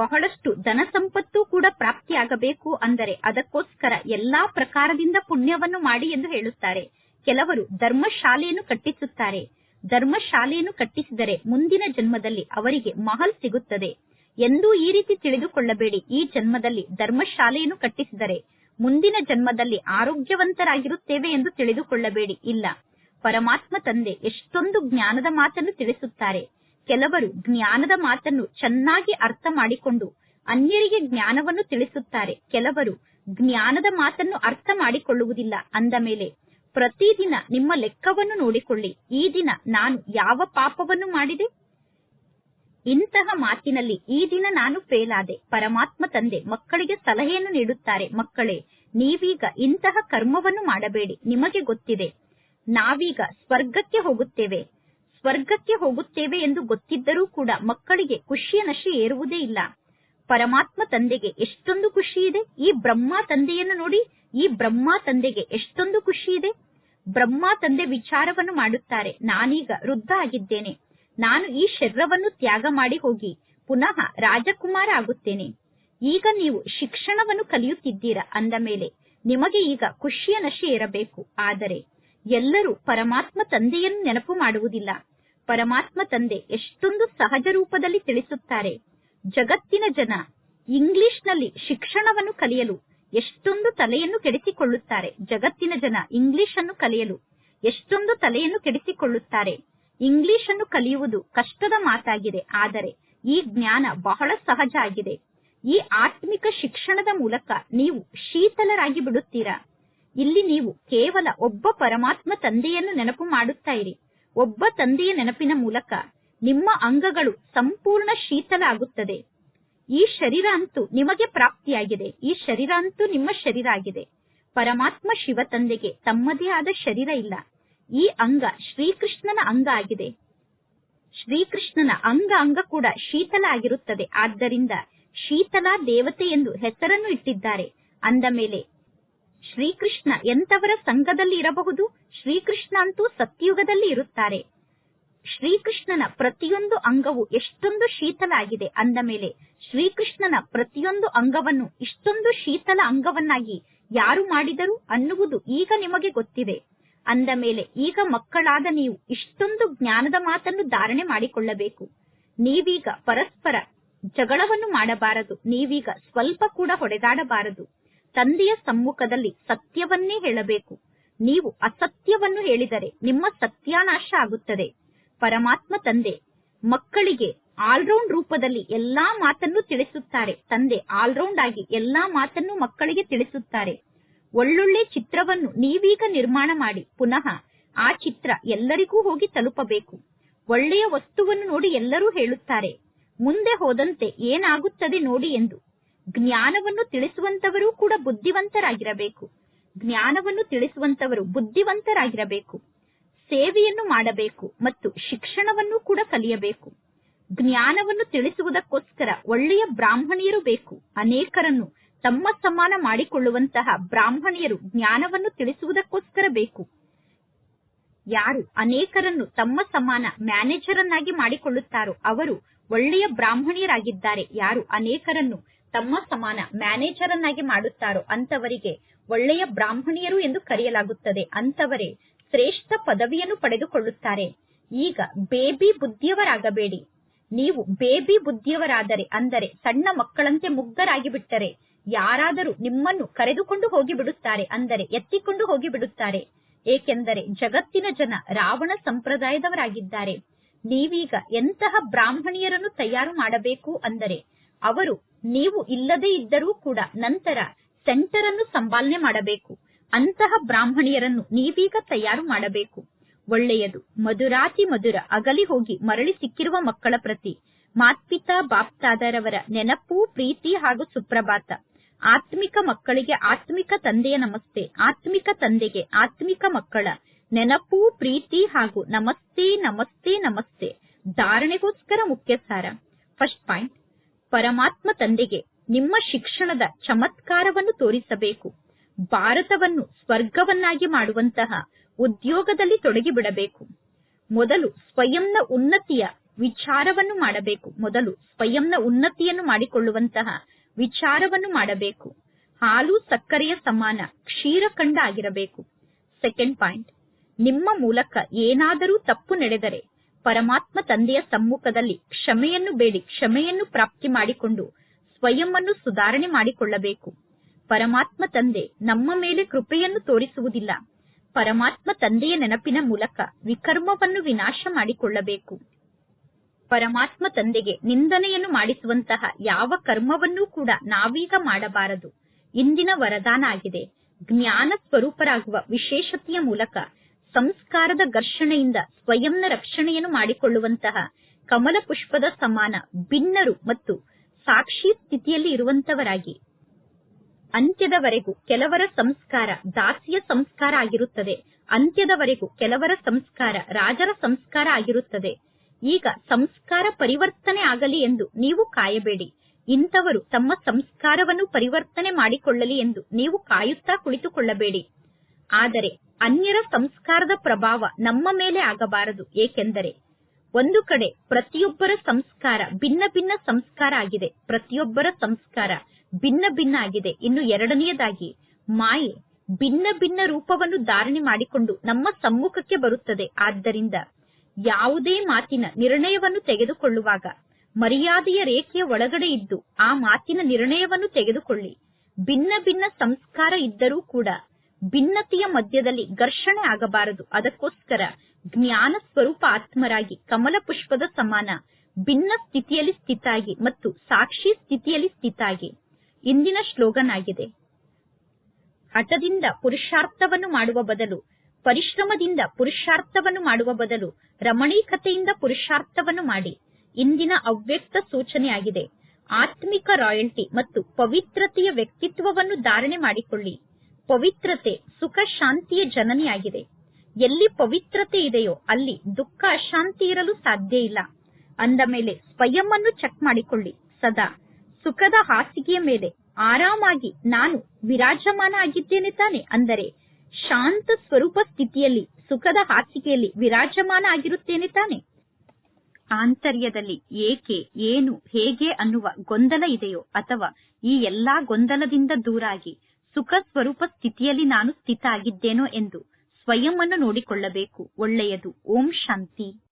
ಬಹಳಷ್ಟು ಧನ ಸಂಪತ್ತು ಕೂಡ ಪ್ರಾಪ್ತಿಯಾಗಬೇಕು ಅಂದರೆ ಅದಕ್ಕೋಸ್ಕರ ಎಲ್ಲಾ ಪ್ರಕಾರದಿಂದ ಪುಣ್ಯವನ್ನು ಮಾಡಿ ಎಂದು ಹೇಳುತ್ತಾರೆ. ಕೆಲವರು ಧರ್ಮಶಾಲೆಯನ್ನು ಕಟ್ಟಿಸುತ್ತಾರೆ ಧರ್ಮಶಾಲೆಯನ್ನು ಕಟ್ಟಿಸಿದರೆ ಮುಂದಿನ ಜನ್ಮದಲ್ಲಿ ಅವರಿಗೆ ಮಹಲ್ ಸಿಗುತ್ತದೆ. ಎಂದೂ ಈ ರೀತಿ ತಿಳಿದುಕೊಳ್ಳಬೇಡಿ. ಈ ಜನ್ಮದಲ್ಲಿ ಧರ್ಮಶಾಲೆಯನ್ನು ಕಟ್ಟಿಸಿದರೆ ಮುಂದಿನ ಜನ್ಮದಲ್ಲಿ ಆರೋಗ್ಯವಂತರಾಗಿರುತ್ತೇವೆ ಎಂದು ತಿಳಿದುಕೊಳ್ಳಬೇಡಿ. ಇಲ್ಲ. ಪರಮಾತ್ಮ ತಂದೆ ಎಷ್ಟೊಂದು ಜ್ಞಾನದ ಮಾತನ್ನು ತಿಳಿಸುತ್ತಾರೆ. ಕೆಲವರು ಜ್ಞಾನದ ಮಾತನ್ನು ಚೆನ್ನಾಗಿ ಅರ್ಥ ಮಾಡಿಕೊಂಡು ಅನ್ಯರಿಗೆ ಜ್ಞಾನವನ್ನು ತಿಳಿಸುತ್ತಾರೆ. ಕೆಲವರು ಜ್ಞಾನದ ಮಾತನ್ನು ಅರ್ಥ ಮಾಡಿಕೊಳ್ಳುವುದಿಲ್ಲ. ಅಂದ ಮೇಲೆ ಪ್ರತಿದಿನ ನಿಮ್ಮ ಲೆಕ್ಕವನ್ನು ನೋಡಿಕೊಳ್ಳಿ. ಈ ದಿನ ನಾನು ಯಾವ ಪಾಪವನ್ನು ಮಾಡಿದೆ? ಇಂತಹ ಮಾತಿನಲ್ಲಿ ಈ ದಿನ ನಾನು ಫೇಲ್ ಆದೆ ಪರಮಾತ್ಮ ತಂದೆ ಮಕ್ಕಳಿಗೆ ಸಲಹೆಯನ್ನು ನೀಡುತ್ತಾರೆ. ಮಕ್ಕಳೇ, ನೀವೀಗ ಇಂತಹ ಕರ್ಮವನ್ನು ಮಾಡಬೇಡಿ. ನಿಮಗೆ ಗೊತ್ತಿದೆ, ನಾವೀಗ ಸ್ವರ್ಗಕ್ಕೆ ಹೋಗುತ್ತೇವೆ. ಸ್ವರ್ಗಕ್ಕೆ ಹೋಗುತ್ತೇವೆ ಎಂದು ಗೊತ್ತಿದ್ದರೂ ಕೂಡ ಮಕ್ಕಳಿಗೆ ಖುಷಿಯ ನಶೆ ಏರುವುದೇ ಇಲ್ಲ. ಪರಮಾತ್ಮ ತಂದೆಗೆ ಎಷ್ಟೊಂದು ಖುಷಿ ಇದೆ. ಈ ಬ್ರಹ್ಮ ತಂದೆಯನ್ನು ನೋಡಿ, ಈ ಬ್ರಹ್ಮ ತಂದೆಗೆ ಎಷ್ಟೊಂದು ಖುಷಿ ಇದೆ. ಬ್ರಹ್ಮ ತಂದೆ ವಿಚಾರವನ್ನು ಮಾಡುತ್ತಾರೆ. ನಾನೀಗ ವೃದ್ಧ ಆಗಿದ್ದೇನೆ. ನಾನು ಈ ಶರೀರವನ್ನು ತ್ಯಾಗ ಮಾಡಿ ಹೋಗಿ, ಪುನಃ ರಾಜಕುಮಾರ ಆಗುತ್ತೇನೆ. ಈಗ ನೀವು ಶಿಕ್ಷಣವನ್ನು ಕಲಿಯುತ್ತಿದ್ದೀರಾ? ಅಂದ ಮೇಲೆ, ನಿಮಗೆ ಈಗ ಖುಷಿಯ ನಶೆ ಇರಬೇಕು. ಆದರೆ ಎಲ್ಲರೂ ಪರಮಾತ್ಮ ತಂದೆಯನ್ನು ನೆನಪು ಮಾಡುವುದಿಲ್ಲ. ಪರಮಾತ್ಮ ತಂದೆ ಎಷ್ಟೊಂದು ಸಹಜ ರೂಪದಲ್ಲಿ ತಿಳಿಸುತ್ತಾರೆ. ಜಗತ್ತಿನ ಜನ ಇಂಗ್ಲಿಷ್ನಲ್ಲಿ ಶಿಕ್ಷಣವನ್ನು ಕಲಿಯಲು ಎಷ್ಟೊಂದು ತಲೆಯನ್ನು ಕೆಡಿಸಿಕೊಳ್ಳುತ್ತಾರೆ. ಜಗತ್ತಿನ ಜನ ಇಂಗ್ಲಿಷ್ ಅನ್ನು ಕಲಿಯಲು ಎಷ್ಟೊಂದು ತಲೆಯನ್ನು ಕೆಡಿಸಿಕೊಳ್ಳುತ್ತಾರೆ. ಇಂಗ್ಲಿಷ್ ಅನ್ನು ಕಲಿಯುವುದು ಕಷ್ಟದ ಮಾತಾಗಿದೆ. ಆದರೆ ಈ ಜ್ಞಾನ ಬಹಳ ಸಹಜ ಆಗಿದೆ. ಈ ಆತ್ಮಿಕ ಶಿಕ್ಷಣದ ಮೂಲಕ ನೀವು ಶೀತಲರಾಗಿ ಬಿಡುತ್ತೀರಾ? ಇಲ್ಲಿ ನೀವು ಕೇವಲ ಒಬ್ಬ ಪರಮಾತ್ಮ ತಂದೆಯನ್ನು ನೆನಪು ಮಾಡುತ್ತಾ ಇರಿ. ಒಬ್ಬ ತಂದೆಯ ನೆನಪಿನ ಮೂಲಕ ನಿಮ್ಮ ಅಂಗಗಳು ಸಂಪೂರ್ಣ ಶೀತಲ ಆಗುತ್ತದೆ ಈ ಶರೀರ ಅಂತೂ ನಿಮಗೆ ಪ್ರಾಪ್ತಿಯಾಗಿದೆ. ಈ ಶರೀರ ಅಂತೂ ನಿಮ್ಮ ಶರೀರ ಆಗಿದೆ. ಪರಮಾತ್ಮ ಶಿವ ತಂದೆಗೆ ತಮ್ಮದೇ ಆದ ಶರೀರ ಇಲ್ಲ. ಈ ಅಂಗ ಶ್ರೀಕೃಷ್ಣನ ಅಂಗ ಆಗಿದೆ. ಶ್ರೀಕೃಷ್ಣನ ಅಂಗ ಅಂಗ ಕೂಡ ಶೀತಲ ಆಗಿರುತ್ತದೆ ಆದ್ದರಿಂದ ಶೀತಲ ದೇವತೆ ಎಂದು ಹೆಸರನ್ನು ಇಟ್ಟಿದ್ದಾರೆ. ಅಂದ ಮೇಲೆ, ಶ್ರೀಕೃಷ್ಣ ಎಂತವರ ಸಂಘದಲ್ಲಿ ಇರಬಹುದು? ಶ್ರೀಕೃಷ್ಣ ಅಂತೂ ಸತ್ಯುಗದಲ್ಲಿ ಇರುತ್ತಾರೆ. ಶ್ರೀಕೃಷ್ಣನ ಪ್ರತಿಯೊಂದು ಅಂಗವು ಎಷ್ಟೊಂದು ಶೀತಲ ಆಗಿದೆ ಅಂದ ಮೇಲೆ ಶ್ರೀಕೃಷ್ಣನ ಪ್ರತಿಯೊಂದು ಅಂಗವನ್ನು ಇಷ್ಟೊಂದು ಶೀತಲ ಅಂಗವನ್ನಾಗಿ ಯಾರು ಮಾಡಿದರು ಅನ್ನುವುದು ಈಗ ನಿಮಗೆ ಗೊತ್ತಿದೆ. ಅಂದ ಮೇಲೆ ಈಗ ಮಕ್ಕಳಾದ ನೀವು ಇಷ್ಟೊಂದು ಜ್ಞಾನದ ಮಾತನ್ನು ಧಾರಣೆ ಮಾಡಿಕೊಳ್ಳಬೇಕು. ನೀವೀಗ ಪರಸ್ಪರ ಜಗಳವನ್ನು ಮಾಡಬಾರದು. ನೀವೀಗ ಸ್ವಲ್ಪ ಕೂಡ ಹೊಡೆದಾಡಬಾರದು. ತಂದೆಯ ಸಮ್ಮುಖದಲ್ಲಿ ಸತ್ಯವನ್ನೇ ಹೇಳಬೇಕು. ನೀವು ಅಸತ್ಯವನ್ನು ಹೇಳಿದರೆ ನಿಮ್ಮ ಸತ್ಯಾನಾಶ ಆಗುತ್ತದೆ. ಪರಮಾತ್ಮ ತಂದೆ. ಮಕ್ಕಳಿಗೆ ಆಲ್ರೌಂಡ್ ರೂಪದಲ್ಲಿ ಎಲ್ಲಾ ಮಾತನ್ನು ತಿಳಿಸುತ್ತಾರೆ. ತಂದೆ ಆಲ್ರೌಂಡ್ ಆಗಿ ಎಲ್ಲಾ ಮಾತನ್ನು ಮಕ್ಕಳಿಗೆ ತಿಳಿಸುತ್ತಾರೆ. ಒಳ್ಳೊಳ್ಳೆ ಚಿತ್ರವನ್ನು ನೀವೀಗ ನಿರ್ಮಾಣ ಮಾಡಿ. ಪುನಃ ಆ ಚಿತ್ರ ಎಲ್ಲರಿಗೂ ಹೋಗಿ ತಲುಪಬೇಕು. ಒಳ್ಳೆಯ ವಸ್ತುವನ್ನು ನೋಡಿ ಎಲ್ಲರೂ ಹೇಳುತ್ತಾರೆ. ಮುಂದೆ ಹೋದಂತೆ ಏನಾಗುತ್ತದೆ ನೋಡಿ ಎಂದು. ಜ್ಞಾನವನ್ನು ತಿಳಿಸುವಂತವರು ಕೂಡ ಬುದ್ಧಿವಂತರಾಗಿರಬೇಕು. ಜ್ಞಾನವನ್ನು ತಿಳಿಸುವಂತವರು ಬುದ್ಧಿವಂತರಾಗಿರಬೇಕು. ಸೇವೆಯನ್ನು ಮಾಡಬೇಕು ಮತ್ತು ಶಿಕ್ಷಣವನ್ನು ಕೂಡ ಕಲಿಯಬೇಕು. ಜ್ಞಾನವನ್ನು ತಿಳಿಸುವುದಕ್ಕೋಸ್ಕರ ಒಳ್ಳೆಯ ಬ್ರಾಹ್ಮಣಿಯರು ಬೇಕು. ಅನೇಕರನ್ನು ತಮ್ಮ ಸಮಾನ ಮಾಡಿಕೊಳ್ಳುವಂತಹ ಬ್ರಾಹ್ಮಣಿಯರು ಜ್ಞಾನವನ್ನು ತಿಳಿಸುವುದಕ್ಕೋಸ್ಕರ ಬೇಕು. ಯಾರು ಅನೇಕರನ್ನು ತಮ್ಮ ಸಮಾನ ಮ್ಯಾನೇಜರ್ ಅನ್ನಾಗಿ ಮಾಡಿಕೊಳ್ಳುತ್ತಾರೋ ಅವರು ಒಳ್ಳೆಯ ಬ್ರಾಹ್ಮಣಿಯರಾಗಿದ್ದಾರೆ. ಯಾರು ಅನೇಕರನ್ನು ತಮ್ಮ ಸಮಾನ ಮ್ಯಾನೇಜರ್ ಅನ್ನಾಗಿ ಮಾಡುತ್ತಾರೋ ಅಂತವರಿಗೆ ಒಳ್ಳೆಯ ಬ್ರಾಹ್ಮಣಿಯರು ಎಂದು ಕರೆಯಲಾಗುತ್ತದೆ. ಅಂತವರೇ ಶ್ರೇಷ್ಠ ಪದವಿಯನ್ನು ಪಡೆದುಕೊಳ್ಳುತ್ತಾರೆ. ಈಗ ಬೇಬಿ ಬುದ್ಧಿಯವರಾಗಬೇಡಿ. ನೀವು ಬೇಬಿ ಬುದ್ಧಿಯವರಾದರೆ ಅಂದರೆ ಸಣ್ಣ ಮಕ್ಕಳಂತೆ ಮುಗ್ಧರಾಗಿ ಬಿಟ್ಟರೆ ಯಾರಾದರೂ ನಿಮ್ಮನ್ನು ಕರೆದುಕೊಂಡು ಹೋಗಿಬಿಡುತ್ತಾರೆ ಅಂದರೆ ಎತ್ತಿಕೊಂಡು ಹೋಗಿಬಿಡುತ್ತಾರೆ. ಏಕೆಂದರೆ ಜಗತ್ತಿನ ಜನ ರಾವಣ ಸಂಪ್ರದಾಯದವರಾಗಿದ್ದಾರೆ. ನೀವೀಗ ಎಂತಹ ಬ್ರಾಹ್ಮಣಿಯರನ್ನು ತಯಾರು ಮಾಡಬೇಕು ಅಂದರೆ ಅವರು ನೀವು ಇಲ್ಲದೇ ಇದ್ದರೂ ಕೂಡ ನಂತರ ಸೆಂಟರ್ ಅನ್ನು ಸಂಪಾಲನೆ ಮಾಡಬೇಕು. ಅಂತಹ ಬ್ರಾಹ್ಮಣಿಯರನ್ನು ನೀವೀಗ ತಯಾರು ಮಾಡಬೇಕು. ಒಳ್ಳೆಯದು. ಮಧುರಾತಿ ಮಧುರ ಅಗಲಿ ಹೋಗಿ ಮರಳಿ ಸಿಕ್ಕಿರುವ ಮಕ್ಕಳ ಪ್ರತಿ. ಮಾತ್ಪಿತಾ ಬಾಪ್ತಾದರವರ ನೆನಪು, ಪ್ರೀತಿ ಹಾಗೂ ಸುಪ್ರಭಾತ. ಆತ್ಮಿಕ ಮಕ್ಕಳಿಗೆ ಆತ್ಮಿಕ ತಂದೆಯ ನಮಸ್ತೆ, ಆತ್ಮಿಕ ತಂದೆಗೆ ಆತ್ಮಿಕ ಮಕ್ಕಳ ನೆನಪು, ಪ್ರೀತಿ ಹಾಗೂ ನಮಸ್ತೆ ನಮಸ್ತೆ ನಮಸ್ತೆ. ಧಾರಣೆಗೋಸ್ಕರ ಮುಖ್ಯ ಸಾರ. First point. ಪರಮಾತ್ಮ ತಂದೆಗೆ ನಿಮ್ಮ ಶಿಕ್ಷಣದ ಚಮತ್ಕಾರವನ್ನು ತೋರಿಸಬೇಕು. ಭಾರತವನ್ನು ಸ್ವರ್ಗವನ್ನಾಗಿ ಮಾಡುವಂತಹ ಉದ್ಯೋಗದಲ್ಲಿ ತೊಡಗಿಬಿಡಬೇಕು. ಮೊದಲು ಸ್ವಯಂನ ಉನ್ನತಿಯ ವಿಚಾರವನ್ನು ಮಾಡಬೇಕು. ಮೊದಲು ಸ್ವಯಂನ ಉನ್ನತಿಯನ್ನು ಮಾಡಿಕೊಳ್ಳುವಂತಹ ವಿಚಾರವನ್ನು ಮಾಡಬೇಕು. ಹಾಲು ಸಕ್ಕರೆಯ ಸಮಾನ ಕ್ಷೀರಖಂಡ ಆಗಿರಬೇಕು. ಸೆಕೆಂಡ್ ಪಾಯಿಂಟ್ ನಿಮ್ಮ ಮೂಲಕ ಏನಾದರೂ ತಪ್ಪು ನಡೆದರೆ ಪರಮಾತ್ಮ ತಂದೆಯ ಸಮ್ಮುಖದಲ್ಲಿ ಕ್ಷಮೆಯನ್ನು ಬೇಡಿ, ಕ್ಷಮೆಯನ್ನು ಪ್ರಾಪ್ತಿ ಮಾಡಿಕೊಂಡು ಸ್ವಯಂ ಸುಧಾರಣೆ ಮಾಡಿಕೊಳ್ಳಬೇಕು. ಪರಮಾತ್ಮ ತಂದೆ ನಮ್ಮ ಮೇಲೆ ಕೃಪೆಯನ್ನು ತೋರಿಸುವುದಿಲ್ಲ. ಪರಮಾತ್ಮ ತಂದೆಯ ನೆನಪಿನ ಮೂಲಕ ವಿಕರ್ಮವನ್ನು ವಿನಾಶ ಮಾಡಿಕೊಳ್ಳಬೇಕು. ಪರಮಾತ್ಮ ತಂದೆಗೆ ನಿಂದನೆಯನ್ನು ಮಾಡಿಸುವಂತಹ ಯಾವ ಕರ್ಮವನ್ನೂ ಕೂಡ ನಾವೀಗ ಮಾಡಬಾರದು. ಇಂದಿನ ವರದಾನ ಆಗಿದೆ. ಜ್ಞಾನ ಸ್ವರೂಪರಾಗುವ ವಿಶೇಷತೆಯ ಮೂಲಕ ಸಂಸ್ಕಾರದ ಘರ್ಷಣೆಯಿಂದ ಸ್ವಯಂನ ರಕ್ಷಣೆಯನ್ನು ಮಾಡಿಕೊಳ್ಳುವಂತಹ ಕಮಲ ಪುಷ್ಪದ ಸಮಾನ ಭಿನ್ನರು ಮತ್ತು ಸಾಕ್ಷಿ ಸ್ಥಿತಿಯಲ್ಲಿ ಇರುವಂತವರಾಗಿ ಅಂತ್ಯದವರೆಗೂ ಕೆಲವರ ಸಂಸ್ಕಾರ ದಾಸಿಯ ಸಂಸ್ಕಾರ ಆಗಿರುತ್ತದೆ. ಅಂತ್ಯದವರೆಗೂ ಕೆಲವರ ಸಂಸ್ಕಾರ ರಾಜರ ಸಂಸ್ಕಾರ ಆಗಿರುತ್ತದೆ. ಈಗ ಸಂಸ್ಕಾರ ಪರಿವರ್ತನೆ ಆಗಲಿ ಎಂದು ನೀವು ಕಾಯಬೇಡಿ. ಇಂಥವರು ತಮ್ಮ ಸಂಸ್ಕಾರವನ್ನು ಪರಿವರ್ತನೆ ಮಾಡಿಕೊಳ್ಳಲಿ ಎಂದು ನೀವು ಕಾಯುತ್ತಾ ಕುಳಿತುಕೊಳ್ಳಬೇಡಿ. ಆದರೆ ಅನ್ಯರ ಸಂಸ್ಕಾರದ ಪ್ರಭಾವ ನಮ್ಮ ಮೇಲೆ ಆಗಬಾರದು. ಏಕೆಂದರೆ ಒಂದು ಕಡೆ ಪ್ರತಿಯೊಬ್ಬರ ಸಂಸ್ಕಾರ ಭಿನ್ನ ಭಿನ್ನ ಸಂಸ್ಕಾರ ಆಗಿದೆ. ಪ್ರತಿಯೊಬ್ಬರ ಸಂಸ್ಕಾರ ಭಿನ್ನ ಭಿನ್ನ ಆಗಿದೆ. ಇನ್ನು ಎರಡನೆಯದಾಗಿ, ಮಾಯೆ ಭಿನ್ನ ಭಿನ್ನ ರೂಪವನ್ನು ಧಾರಣೆ ಮಾಡಿಕೊಂಡು ನಮ್ಮ ಸಮ್ಮುಖಕ್ಕೆ ಬರುತ್ತದೆ. ಆದ್ದರಿಂದ ಯಾವುದೇ ಮಾತಿನ ನಿರ್ಣಯವನ್ನು ತೆಗೆದುಕೊಳ್ಳುವಾಗ ಮರ್ಯಾದೆಯ ರೇಖೆಯ ಒಳಗಡೆ ಇದ್ದು ಆ ಮಾತಿನ ನಿರ್ಣಯವನ್ನು ತೆಗೆದುಕೊಳ್ಳಿ. ಭಿನ್ನ ಭಿನ್ನ ಸಂಸ್ಕಾರ ಇದ್ದರೂ ಕೂಡ ಭಿನ್ನತೆಯ ಮಧ್ಯದಲ್ಲಿ ಘರ್ಷಣೆ ಆಗಬಾರದು. ಅದಕ್ಕೋಸ್ಕರ ಜ್ಞಾನ ಸ್ವರೂಪ ಆತ್ಮರಾಗಿ ಕಮಲ ಪುಷ್ಪದ ಸಮಾನ ಭಿನ್ನ ಸ್ಥಿತಿಯಲ್ಲಿ ಸ್ಥಿತಾಗಿ ಮತ್ತು ಸಾಕ್ಷಿ ಸ್ಥಿತಿಯಲ್ಲಿ ಸ್ಥಿತಾಗಿ. ಇಂದಿನ ಶ್ಲೋಗನ್ ಆಗಿದೆ ಹಠದಿಂದ ಪುರುಷಾರ್ಥವನ್ನು ಮಾಡುವ ಬದಲು, ಪರಿಶ್ರಮದಿಂದ ಪುರುಷಾರ್ಥವನ್ನು ಮಾಡುವ ಬದಲು ರಮಣೀಕತೆಯಿಂದ ಪುರುಷಾರ್ಥವನ್ನು ಮಾಡಿ. ಇಂದಿನ ಅವ್ಯಕ್ತ ಸೂಚನೆಯಾಗಿದೆ. ಆತ್ಮಿಕ ರಾಯಲ್ಟಿ ಮತ್ತು ಪವಿತ್ರತೆಯ ವ್ಯಕ್ತಿತ್ವವನ್ನು ಧಾರಣೆ ಮಾಡಿಕೊಳ್ಳಿ. ಪವಿತ್ರತೆ ಸುಖ ಶಾಂತಿಯ ಜನನಿಯಾಗಿದೆ. ಎಲ್ಲಿ ಪವಿತ್ರತೆ ಇದೆಯೋ ಅಲ್ಲಿ ದುಃಖ ಅಶಾಂತಿ ಇರಲು ಸಾಧ್ಯ ಇಲ್ಲ. ಅಂದ ಮೇಲೆ ಸ್ವಯಂ ಅನ್ನು ಚೆಕ್ ಮಾಡಿಕೊಳ್ಳಿ. ಸದಾ ಸುಖದ ಹಾಸಿಗೆಯ ಮೇಲೆ ಆರಾಮಾಗಿ ನಾನು ವಿರಾಜಮಾನ ಆಗಿದ್ದೇನೆ ತಾನೆ ಅಂದರೆ ಶಾಂತ ಸ್ವರೂಪ ಸ್ಥಿತಿಯಲ್ಲಿ, ಸುಖದ ಹಾಸಿಗೆಯಲ್ಲಿ ವಿರಾಜಮಾನ ಆಗಿರುತ್ತೇನೆ ತಾನೆ ಆಂತರ್ಯದಲ್ಲಿ ಏಕೆ, ಏನು, ಹೇಗೆ ಅನ್ನುವ ಗೊಂದಲ ಇದೆಯೋ ಅಥವಾ ಈ ಎಲ್ಲಾ ಗೊಂದಲದಿಂದ ದೂರಾಗಿ ಸುಖ ಸ್ವರೂಪ ಸ್ಥಿತಿಯಲ್ಲಿ ನಾನು ಸ್ಥಿತ ಆಗಿದ್ದೇನೋ ಎಂದು ಸ್ವಯಂ ಅನ್ನು ನೋಡಿಕೊಳ್ಳಬೇಕು. ಒಳ್ಳೆಯದು. ಓಂ ಶಾಂತಿ.